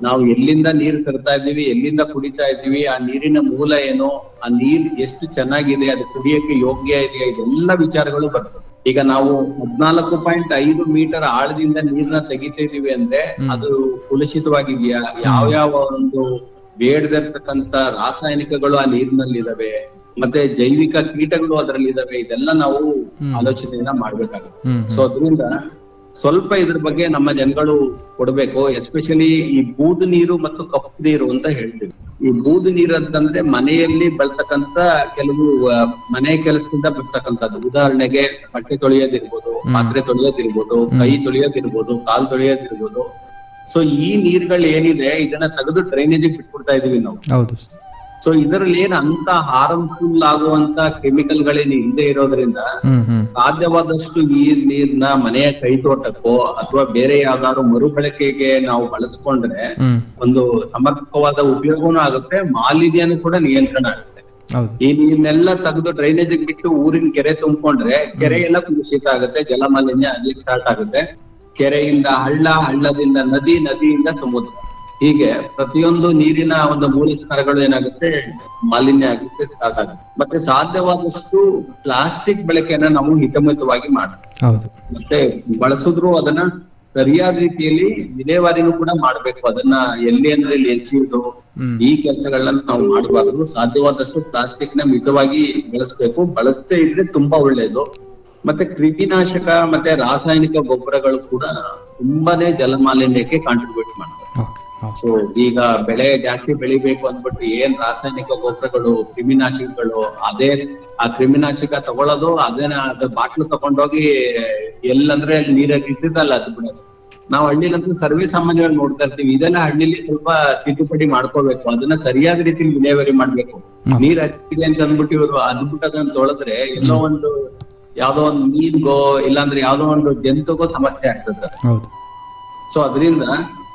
ನಾವು ಎಲ್ಲಿಂದ ನೀರು ತರ್ತಾ ಇದೀವಿ ಎಲ್ಲಿಂದ ಕುಡಿತಾ ಇದ್ದೀವಿ ಆ ನೀರಿನ ಮೂಲ ಏನು ಆ ನೀರ್ ಎಷ್ಟು ಚೆನ್ನಾಗಿದೆ ಅದು ಕುಡಿಯಕ್ಕೆ ಯೋಗ್ಯ ಇದೆಯಾ ಇದೆಲ್ಲ ವಿಚಾರಗಳು ಬರ್ತವೆ ಈಗ ನಾವು ಹದ್ನಾಲ್ಕು ಪಾಯಿಂಟ್ ಐದು ಮೀಟರ್ ಆಳದಿಂದ ನೀರ್ನ ತೆಗಿತಾ ಇದೀವಿ ಅಂದ್ರೆ ಅದು ಕುಲುಷಿತವಾಗಿದೆಯಾ ಯಾವ ಯಾವ ಒಂದು ಬೇಡದಿರ್ತಕ್ಕಂತ ರಾಸಾಯನಿಕಗಳು ಆ ನೀರಿನಲ್ಲಿ ಇದಾವೆ ಮತ್ತೆ ಜೈವಿಕ ಕೀಟಗಳು ಅದರಲ್ಲಿ ಇದಾವೆ ಇದೆಲ್ಲ ನಾವು ಆಲೋಚನೆಯನ್ನ ಮಾಡ್ಬೇಕಾಗುತ್ತೆ. ಸೊ ಅದರಿಂದ ಸ್ವಲ್ಪ ಇದ್ರ ಬಗ್ಗೆ ನಮ್ಮ ಜನಗಳು ಕೊಡ್ಬೇಕು ಎಸ್ಪೆಷಲಿ ಈ ಬೂದು ನೀರು ಮತ್ತು ಕಪ್ಪು ನೀರು ಅಂತ ಹೇಳ್ತೀವಿ ಈ ಬೂದು ನೀರು ಅಂತಂದ್ರೆ ಮನೆಯಲ್ಲಿ ಬೆಳ್ತಕ್ಕಂತ ಕೆಲವು ಮನೆ ಕೆಲಸದಿಂದ ಬರ್ತಕ್ಕಂಥದ್ದು. ಉದಾಹರಣೆಗೆ ಬಟ್ಟೆ ತೊಳೆಯೋದಿರ್ಬೋದು ಪಾತ್ರೆ ತೊಳೆಯೋದಿರ್ಬೋದು ಕೈ ತೊಳೆಯೋದಿರ್ಬೋದು ಕಾಲ್ ತೊಳೆಯೋದಿರ್ಬೋದು. ಸೊ ಈ ನೀರ್ಗಳು ಏನಿದೆ ಇದನ್ನ ತೆಗೆದು ಡ್ರೈನೇಜ್ ಬಿಟ್ಬಿಡ್ತಾ ಇದೀವಿ ನಾವು. ಸೊ ಇದರಲ್ಲಿ ಏನ್ ಅಂತ ಹಾರ್ಮ್ಫುಲ್ ಆಗುವಂತ ಕೆಮಿಕಲ್ ಗಳೇನು ಇಲ್ಲದೆ ಇರೋದ್ರಿಂದ ಸಾಧ್ಯವಾದಷ್ಟು ಈ ನೀರ್ನ ಮನೆಯ ಕೈತೋಟಕ್ಕೋ ಅಥವಾ ಬೇರೆ ಯಾವ್ದಾದ್ರು ಮರುಬಳಕೆಗೆ ನಾವು ಬಳಸ್ಕೊಂಡ್ರೆ ಒಂದು ಸಮರ್ಪಕವಾದ ಉಪಯೋಗನೂ ಆಗುತ್ತೆ ಮಾಲಿನ್ಯನೂ ಕೂಡ ನಿಯಂತ್ರಣ ಆಗುತ್ತೆ. ಹೌದು. ಈ ನೀರ್ನೆಲ್ಲ ತೆಗೆದು ಡ್ರೈನೇಜ್ ಬಿಟ್ಟು ಊರಿನ ಕೆರೆ ತುಂಬಿಕೊಂಡ್ರೆ ಕೆರೆ ಎಲ್ಲ ಕುಲುಷಿತ ಆಗುತ್ತೆ ಜಲಮಾಲಿನ್ಯ ಅಲ್ಲಿ ಸ್ಟಾರ್ಟ್ ಆಗುತ್ತೆ. ಕೆರೆಯಿಂದ ಹಳ್ಳ ಹಳ್ಳದಿಂದ ನದಿ ನದಿಯಿಂದ ಸಮುದ್ರ ಹೀಗೆ ಪ್ರತಿಯೊಂದು ನೀರಿನ ಒಂದು ಮೂಲ ಸ್ಥಳಗಳು ಏನಾಗುತ್ತೆ? ಮಾಲಿನ್ಯ ಆಗುತ್ತೆ ಸ್ಟಾರ್ಟ್ ಆಗುತ್ತೆ ಮತ್ತೆ ಸಾಧ್ಯವಾದಷ್ಟು ಪ್ಲಾಸ್ಟಿಕ್ ಬಳಕೆಯನ್ನ ನಾವು ಹಿತಮಿತವಾಗಿ ಮಾಡಬೇಕು. ಮತ್ತೆ ಬಳಸಿದ್ರು ಅದನ್ನ ಸರಿಯಾದ ರೀತಿಯಲ್ಲಿ ವಿಲೇವಾರಿನೂ ಕೂಡ ಮಾಡ್ಬೇಕು. ಅದನ್ನ ಎಲ್ಲಿ ಅಂದ್ರೆ ಇಲ್ಲಿ ಹೆಚ್ಚಿದ್ರು ಈ ಕೆಲಸಗಳನ್ನ ನಾವು ಮಾಡಬಾರ್ದು. ಸಾಧ್ಯವಾದಷ್ಟು ಪ್ಲಾಸ್ಟಿಕ್ನ ಮಿತವಾಗಿ ಬಳಸ್ಬೇಕು. ಬಳಸದೇ ಇದ್ರೆ ತುಂಬಾ ಒಳ್ಳೆಯದು ಮತ್ತೆ ಕ್ರಿಮಿನಾಶಕ ಮತ್ತೆ ರಾಸಾಯನಿಕ ಗೊಬ್ಬರಗಳು ಕೂಡ ತುಂಬಾನೇ ಜಲಮಾಲಿನ್ಯಕ್ಕೆ ಕಾಂಟ್ರಿಬ್ಯೂಟ್ ಮಾಡ್ತಾರೆ ಸೊ ಈಗ ಬೆಳೆ ಜಾಸ್ತಿ ಬೆಳಿಬೇಕು ಅಂದ್ಬಿಟ್ಟು ಏನ್ ರಾಸಾಯನಿಕ ಗೊಬ್ಬರಗಳು ಕ್ರಿಮಿನಾಶಕಗಳು ಅದೇ ಆ ಕ್ರಿಮಿನಾಶಕ ತಗೊಳ್ಳೋದು ಅದೇನ ಅದ್ರ ಬಾಟ್ಲು ತಗೊಂಡೋಗಿ ಎಲ್ಲಂದ್ರೆ ನೀರಾಗಿ ಇಟ್ಟಿದ್ದಲ್ಲ ಅದು ಬಿಡೋದು ನಾವು ಹಳ್ಳಿಲಂತೂ ಸರ್ವೆ ಸಾಮಾನ್ಯವಾಗಿ ನೋಡ್ತಾ ಇರ್ತೀವಿ. ಇದೆಲ್ಲ ಹಳ್ಳಿಲಿ ಸ್ವಲ್ಪ ತಿದ್ದುಪಡಿ ಮಾಡ್ಕೋಬೇಕು. ಅದನ್ನ ಸರಿಯಾದ ರೀತಿಯಲ್ಲಿ ವಿಲೇವರಿ ಮಾಡ್ಬೇಕು. ನೀರ್ ಹಚ್ಚಿದೆ ಅಂತ ಅಂದ್ಬಿಟ್ಟು ಇವರು ಅದ್ಬಿಟ್ಟು ಅದನ್ನ ತೊಳೆದ್ರೆ ಎಲ್ಲೋ ಒಂದು ಯಾವ್ದೋ ಒಂದು ಮೀನ್ಗೋ ಇಲ್ಲಾಂದ್ರೆ ಯಾವ್ದೋ ಒಂದು ಜಂತುಗೋ ಸಮಸ್ಯೆ ಆಗ್ತದೆ. ಸೊ ಅದರಿಂದ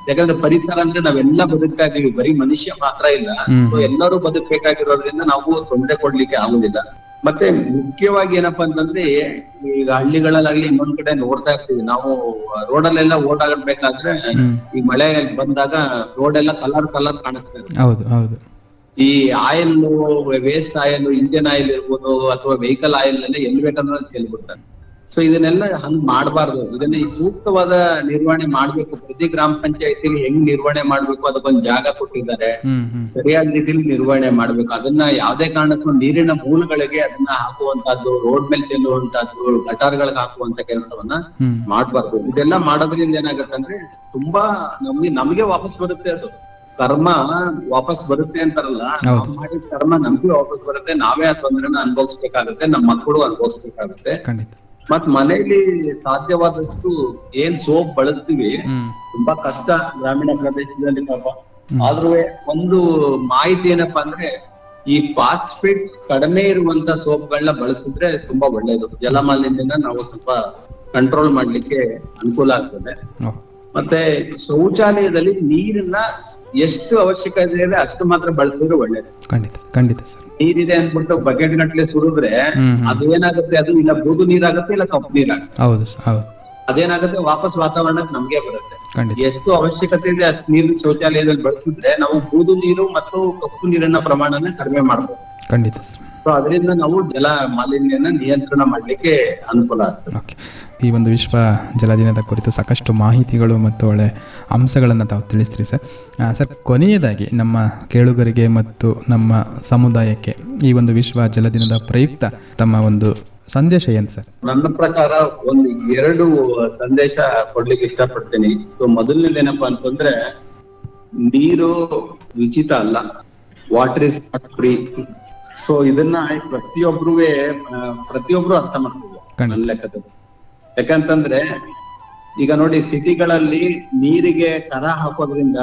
ಯಾಕಂದ್ರೆ ಪರಿಸರ ಅಂದ್ರೆ ನಾವೆಲ್ಲ ಬದುಕ್ತಾ ಇದೀವಿ ಬರೀ ಮನುಷ್ಯ ಮಾತ್ರ ಇಲ್ಲ. ಸೊ ಎಲ್ಲರೂ ಬದುಕಬೇಕಾಗಿರೋದ್ರಿಂದ ನಾವು ತೊಂದರೆ ಕೊಡ್ಲಿಕ್ಕೆ ಆಗುದಿಲ್ಲ. ಮತ್ತೆ ಮುಖ್ಯವಾಗಿ ಏನಪ್ಪಾ ಅಂತಂದ್ರೆ ಈಗ ಹಳ್ಳಿಗಳಲ್ಲಾಗ್ಲಿ ಇನ್ನೊಂದ್ ಕಡೆ ನೋಡ್ತಾ ಇರ್ತೀವಿ. ನಾವು ರೋಡಲ್ಲೆಲ್ಲ ಓಡಾಡ್ಬೇಕಾದ್ರೆ ಆಗಬೇಕಾದ್ರೆ ಈ ಮಳೆ ಬಂದಾಗ ರೋಡ್ ಎಲ್ಲ ಕಲರ್ ಕಲರ್ ಕಾಣಿಸ್ತಾ ಇದೆ ಹೌದು ಹೌದು. ಈ oil waste oil engine oil ಇರ್ಬೋದು ಅಥವಾ ವೆಹಿಕಲ್ ಆಯಿಲ್ ಎಲ್ಲ ಎಲ್ಲಿ ಬೇಕಂದ್ರೆ ಚೆಲ್ಬಿಡ್ತಾರೆ. ಸೊ ಇದನ್ನೆಲ್ಲ ಹಂಗ್ ಮಾಡಬಾರ್ದು. ಇದನ್ನ ಈ ಸೂಕ್ತವಾದ ನಿರ್ವಹಣೆ ಮಾಡ್ಬೇಕು. ಪ್ರತಿ ಗ್ರಾಮ ಪಂಚಾಯತಿಗೆ ಹೆಂಗ್ ನಿರ್ವಹಣೆ ಮಾಡ್ಬೇಕು ಅದಕ್ಕೊಂದು ಜಾಗ ಕೊಟ್ಟಿದ್ದಾರೆ. ಸರಿಯಾದ ರೀತಿಯಲ್ಲಿ ನಿರ್ವಹಣೆ ಮಾಡ್ಬೇಕು. ಅದನ್ನ ಯಾವ್ದೇ ಕಾರಣಕ್ಕೂ ನೀರಿನ ಮೂಲಗಳಿಗೆ ಅದನ್ನ ಹಾಕುವಂತದ್ದು ರೋಡ್ ಮೇಲೆ ಚೆಲ್ಲುವಂತದ್ದು ಗಟಾರ್ಗಳಿಗೆ ಹಾಕುವಂತ ಕೆಲಸವನ್ನ ಮಾಡ್ಬಾರ್ದು. ಇದೆಲ್ಲ ಮಾಡೋದ್ರಿಂದ ಏನಾಗತ್ತಂದ್ರೆ ತುಂಬಾ ನಮ್ಗೆ ನಮ್ಗೆ ವಾಪಸ್ ಬರುತ್ತೆ ಅದು. ಕರ್ಮ ವಾಪಸ್ ಬರುತ್ತೆ ಅಂತಾರಲ್ಲ ನಾವ್. ಮಾಡಿದ ಕರ್ಮ ನಮ್ಗೆ ವಾಪಸ್ ಬರುತ್ತೆ ನಾವೇ ಆ ತೊಂದರೆನ ಅನುಭವಿಸ್ಬೇಕಾಗುತ್ತೆ ನಮ್ಮ ಮಕ್ಕಳು ಅನುಭವಿಸ್ಬೇಕಾಗುತ್ತೆ. ಮತ್ ಮನೆಯಲ್ಲಿ ಸಾಧ್ಯವಾದಷ್ಟು ಏನ್ ಸೋಪ್ ಬಳಸ್ತೀವಿ ತುಂಬಾ ಕಷ್ಟ ಗ್ರಾಮೀಣ ಪ್ರದೇಶದಲ್ಲಿ ಪಾಪ. ಆದ್ರೂ ಒಂದು ಮಾಹಿತಿ ಏನಪ್ಪಾ ಅಂದ್ರೆ ಈ ಫಾಸ್ಫೇಟ್ ಕಡಿಮೆ ಇರುವಂತ ಸೋಪ್ಗಳನ್ನ ಬಳಸಿದ್ರೆ ತುಂಬಾ ಒಳ್ಳೇದು. ಜಲಮಾಲಿನ್ಯನ ನಾವು ಸ್ವಲ್ಪ ಕಂಟ್ರೋಲ್ ಮಾಡ್ಲಿಕ್ಕೆ ಅನುಕೂಲ ಆಗ್ತದೆ. ಮತ್ತೆ ಶೌಚಾಲಯದಲ್ಲಿ ನೀರನ್ನ ಎಷ್ಟು ಅವಶ್ಯಕತೆ ಇದೆ ಅಷ್ಟು ಮಾತ್ರ ಬಳಸಿದ್ರೆ ಒಳ್ಳೇದು. ಖಂಡಿತ ಖಂಡಿತ ಸರ್. ನೀರಿದೆ ಅಂದ್ಬಿಟ್ಟು ಬಕೆಟ್ ಗಟ್ಟಲೆ ಸುರಿದ್ರೆ. ಅದು ಏನಾಗುತ್ತೆ? ಅದು ಇಲ್ಲ ಬೂದು ನೀರಾಗುತ್ತೆ ಇಲ್ಲ ಕಪ್ಪು ನೀರಾಗುತ್ತೆ ಹೌದು ಅದೇನಾಗುತ್ತೆ? ವಾಪಸ್ ವಾತಾವರಣಕ್ಕೆ ನಮ್ಗೆ ಬರುತ್ತೆ. ಎಷ್ಟು ಅವಶ್ಯಕತೆ ಇದೆ ಅಷ್ಟು ನೀರು ಶೌಚಾಲಯದಲ್ಲಿ ಬಳಸಿದ್ರೆ ನಾವು ಬೂದು ನೀರು ಮತ್ತು ಕಪ್ಪು ನೀರಿನ ಪ್ರಮಾಣನ ಕಡಿಮೆ ಮಾಡಬಹುದು ಖಂಡಿತ ಸರ್. ಸೊ ಅದರಿಂದ ನಾವು ಜಲ ಮಾಲಿನ್ಯನ ನಿಯಂತ್ರಣ ಮಾಡ್ಲಿಕ್ಕೆ ಅನುಕೂಲ ಆಗ್ತದೆ. ಈ ಒಂದು ವಿಶ್ವ ಜಲ ದಿನದ ಕುರಿತು ಸಾಕಷ್ಟು ಮಾಹಿತಿಗಳು ಮತ್ತು ಒಳ್ಳೆ ಅಂಶಗಳನ್ನು ತಾವು ತಿಳಿಸ್ತೀರಿ ಸರ್. ಸರ್ ಕೊನೆಯದಾಗಿ ನಮ್ಮ ಕೇಳುಗರಿಗೆ ಮತ್ತು ನಮ್ಮ ಸಮುದಾಯಕ್ಕೆ ಈ ಒಂದು ವಿಶ್ವ ಜಲ ದಿನದ ಪ್ರಯುಕ್ತ ತಮ್ಮ ಒಂದು ಸಂದೇಶ ಏನ್ ಸರ್? ನನ್ನ ಪ್ರಕಾರ ಒಂದು ಎರಡು ಸಂದೇಶ ಕೊಡ್ಲಿಕ್ಕೆ ಇಷ್ಟಪಡ್ತೀನಿ. ಸೊ ಮೊದಲನೇದೇನಪ್ಪಾ ಅಂತಂದ್ರೆ ನೀರು ಉಚಿತ ಅಲ್ಲ. Water is not free so ಇದನ್ನ ಪ್ರತಿಯೊಬ್ರು ಪ್ರತಿಯೊಬ್ರು ಅರ್ಥ ಖಂಡಿತ. ನನ್ನ ಲೆಕ್ಕದಲ್ಲಿ. ಯಾಕಂತಂದ್ರೆ ಈಗ ನೋಡಿ ಸಿಟಿಗಳಲ್ಲಿ ನೀರಿಗೆ ಕರ ಹಾಕೋದ್ರಿಂದ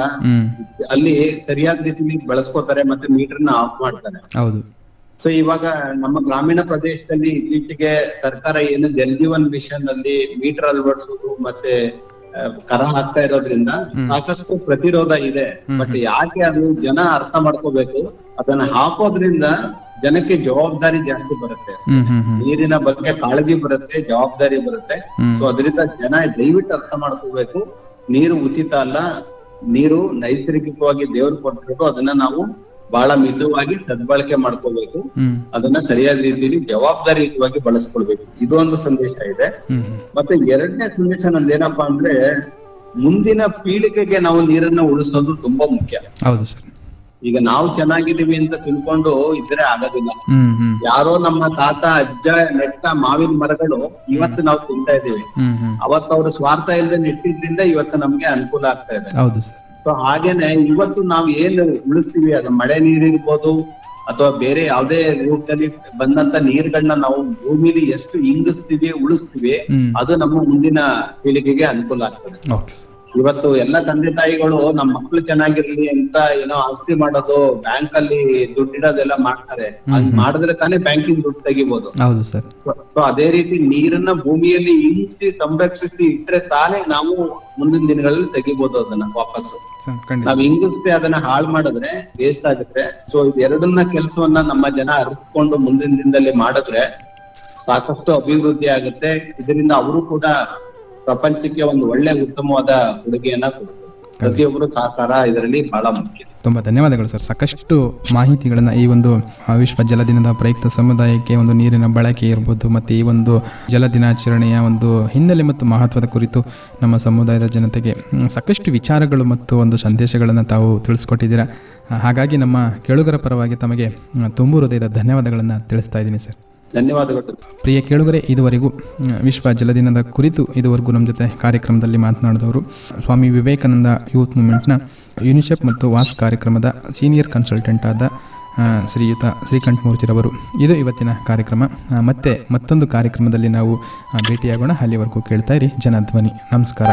ಅಲ್ಲಿ ಸರಿಯಾದ ರೀತಿಲಿ ಬಳಸ್ಕೋತಾರೆ ಮತ್ತೆ ಮೀಟರ್ನ ಆಫ್ ಮಾಡ್ತಾರೆ. ಹೌದು. ಸೊ ಇವಾಗ ನಮ್ಮ ಗ್ರಾಮೀಣ ಪ್ರದೇಶದಲ್ಲಿ ಇತ್ತೀಚೆಗೆ ಸರ್ಕಾರ ಏನು ಜಲ್ ಜೀವನ್ ಮಿಷನ್ ಅಲ್ಲಿ ಮೀಟರ್ ಅಳವಡಿಸೋದು ಮತ್ತೆ ಕರ ಆಗ್ತಾ ಇರೋದ್ರಿಂದ ಸಾಕಷ್ಟು ಪ್ರತಿರೋಧ ಇದೆ. ಬಟ್ ಯಾಕೆ ಅದು ಜನ ಅರ್ಥ ಮಾಡ್ಕೋಬೇಕು? ಅದನ್ನ ಹಾಕೋದ್ರಿಂದ ಜನಕ್ಕೆ ಜವಾಬ್ದಾರಿ ಜಾಸ್ತಿ ಬರುತ್ತೆ. ನೀರಿನ ಬಗ್ಗೆ ಕಾಳಜಿ ಬರುತ್ತೆ ಜವಾಬ್ದಾರಿ ಬರುತ್ತೆ. ಸೊ ಅದರಿಂದ ಜನ ದಯವಿಟ್ಟು ಅರ್ಥ ಮಾಡ್ಕೋಬೇಕು. ನೀರು ಉಚಿತ ಅಲ್ಲ. ನೀರು ನೈಸರ್ಗಿಕವಾಗಿ ದೇವರು ಕೊಟ್ಟಿರೋದು ಅದನ್ನ ನಾವು ಬಹಳ ಮಿತವಾಗಿ ಸದ್ಬಳಕೆ ಮಾಡ್ಕೋಬೇಕು. ಅದನ್ನ ಸರಿಯಾದ ರೀತಿಯಲ್ಲಿ ಜವಾಬ್ದಾರಿಯುತವಾಗಿ ಬಳಸ್ಕೊಳ್ಬೇಕು. ಇದು ಒಂದು ಸಂದೇಶ ಇದೆ. ಮತ್ತೆ ಎರಡನೇ ಸಂದೇಶ ನಂದು ಏನಪ್ಪಾ ಅಂದ್ರೆ ಮುಂದಿನ ಪೀಳಿಗೆಗೆ ನಾವು ನೀರನ್ನ ಉಳಿಸೋದು ತುಂಬಾ ಮುಖ್ಯ. ಹೌದು ಸರ್. ಈಗ ನಾವು ಚೆನ್ನಾಗಿದ್ದೀವಿ ಅಂತ ತಿಳ್ಕೊಂಡು ಇದ್ರೆ ಆಗೋದಿಲ್ಲ. ಯಾರೋ ನಮ್ಮ ತಾತ ಅಜ್ಜ ನೆಟ್ಟ ಮಾವಿನ ಮರಗಳು ಇವತ್ತು ನಾವು ತಿಂತಾ ಇದೀವಿ ಹ್ಮ್ ಅವತ್ತು ಅವ್ರ ಸ್ವಾರ್ಥ ಇಲ್ಲದೆ ನೆಟ್ಟಿದ್ರಿಂದ ಇವತ್ತು ನಮ್ಗೆ ಅನುಕೂಲ ಆಗ್ತಾ ಇದೆ. ಹೌದು ಸೊ ಹಾಗೇನೆ ಇವತ್ತು ನಾವ್ ಏನ್ ಉಳಿಸ್ತೀವಿ? ಅದು ಮಳೆ ನೀರಿರ್ಬೋದು ಅಥವಾ ಬೇರೆ ಯಾವ್ದೇ ರೂಪದಲ್ಲಿ ಬಂದಂತ ನೀರ್ಗಳನ್ನ ನಾವು ಭೂಮಿಲಿ ಎಷ್ಟು ಇಂಗಿಸ್ತೀವಿ ಉಳಿಸ್ತೀವಿ ಅದು ನಮ್ಮ ಮುಂದಿನ ಪೀಳಿಗೆಗೆ ಅನುಕೂಲ ಆಗ್ತದೆ. ಇವತ್ತು ಎಲ್ಲ ತಂದೆ ತಾಯಿಗಳು ನಮ್ ಮಕ್ಳು ಚೆನ್ನಾಗಿರ್ಲಿ ಅಂತ ಏನೋ ಆಸ್ತಿ ಮಾಡೋದು ಬ್ಯಾಂಕ್ ಅಲ್ಲಿ ದುಡ್ಡಿಡೋದೆಲ್ಲ ಮಾಡ್ತಾರೆ. ಅದ್ ಮಾಡಿದ್ರೆ ತಾನೇ ಬ್ಯಾಂಕಿಂಗ್ ದುಡ್ಡು ತೆಗಿಬಹುದು ಹೌದು ಸರ್. ಸೊ ಅದೇ ರೀತಿ ನೀರನ್ನ ಭೂಮಿಯಲ್ಲಿ ಇಂಚಿ ಸಂರಕ್ಷಿಸಿ ಇಟ್ರೆ ತಾನೇ ನಾವು ಮುಂದಿನ ದಿನಗಳಲ್ಲಿ ತೆಗಿಬಹುದು ಅದನ್ನ ವಾಪಸ್. ನಾವ್ ಇಂಗಿಸ್ತೆ ಅದನ್ನ ಹಾಳು ಮಾಡಿದ್ರೆ ವೇಸ್ಟ್ ಆಗುತ್ತೆ. ಸೊ ಇದೆರಡನ್ನ ಕೆಲಸವನ್ನ ನಮ್ಮ ಜನ ಅರಿತುಕೊಂಡು ಮುಂದಿನ ದಿನದಲ್ಲಿ ಮಾಡಿದ್ರೆ ಸಾಕಷ್ಟು ಅಭಿವೃದ್ಧಿ ಆಗುತ್ತೆ. ಇದರಿಂದ ಅವರು ಕೂಡ ಪ್ರಪಂಚಕ್ಕೆ ಒಂದು ಒಳ್ಳೆ ಉತ್ತಮವಾದ ಕೊಡುಗೆಯನ್ನ ಕೊಡ್ತಾರೆ ಪ್ರತಿಯೊಬ್ಬರು ಸಹಕಾರ ಇದರಲ್ಲಿ ಬಹಳ ಮುಖ್ಯ. ತುಂಬಾ ಧನ್ಯವಾದಗಳು ಸರ್. ಸಾಕಷ್ಟು ಮಾಹಿತಿಗಳನ್ನು ಈ ಒಂದು ವಿಶ್ವ ಜಲ ದಿನದ ಪ್ರಯುಕ್ತ ಸಮುದಾಯಕ್ಕೆ ಒಂದು ನೀರಿನ ಬಳಕೆ ಇರ್ಬೋದು ಮತ್ತು ಈ ಒಂದು ಜಲ ದಿನಾಚರಣೆಯ ಒಂದು ಹಿನ್ನೆಲೆ ಮತ್ತು ಮಹತ್ವದ ಕುರಿತು ನಮ್ಮ ಸಮುದಾಯದ ಜನತೆಗೆ ಸಾಕಷ್ಟು ವಿಚಾರಗಳು ಮತ್ತು ಒಂದು ಸಂದೇಶಗಳನ್ನು ತಾವು ತಿಳಿಸ್ಕೊಟ್ಟಿದ್ದೀರಾ. ಹಾಗಾಗಿ ನಮ್ಮ ಕೇಳುಗರ ಪರವಾಗಿ ತಮಗೆ ತುಂಬು ಹೃದಯದ ಧನ್ಯವಾದಗಳನ್ನು ತಿಳಿಸ್ತಾ ಇದ್ದೀನಿ ಸರ್. ಧನ್ಯವಾದಗಳು. ಪ್ರಿಯ ಕೇಳುಗರೆ, ಇದುವರೆಗೂ ವಿಶ್ವ ಜಲದಿನದ ಕುರಿತು ಇದುವರೆಗೂ ನಮ್ಮ ಜೊತೆ ಕಾರ್ಯಕ್ರಮದಲ್ಲಿ ಮಾತನಾಡಿದವರು ಸ್ವಾಮಿ ವಿವೇಕಾನಂದ ಯೂತ್ ಮೂಮೆಂಟ್ನ ಯುನಿಸೆಫ್ ಮತ್ತು ವಾಸ್ ಕಾರ್ಯಕ್ರಮದ ಸೀನಿಯರ್ ಕನ್ಸಲ್ಟೆಂಟ್ ಆದ ಶ್ರೀಯುತ ಶ್ರೀಕಂಠ ಮೂರ್ತಿರವರು. ಇದು ಇವತ್ತಿನ ಕಾರ್ಯಕ್ರಮ. ಮತ್ತೆ ಮತ್ತೊಂದು ಕಾರ್ಯಕ್ರಮದಲ್ಲಿ ನಾವು ಭೇಟಿಯಾಗೋಣ. ಅಲ್ಲಿವರೆಗೂ ಕೇಳ್ತಾ ಇರಿ. ಜನಧ್ವನಿ. ನಮಸ್ಕಾರ.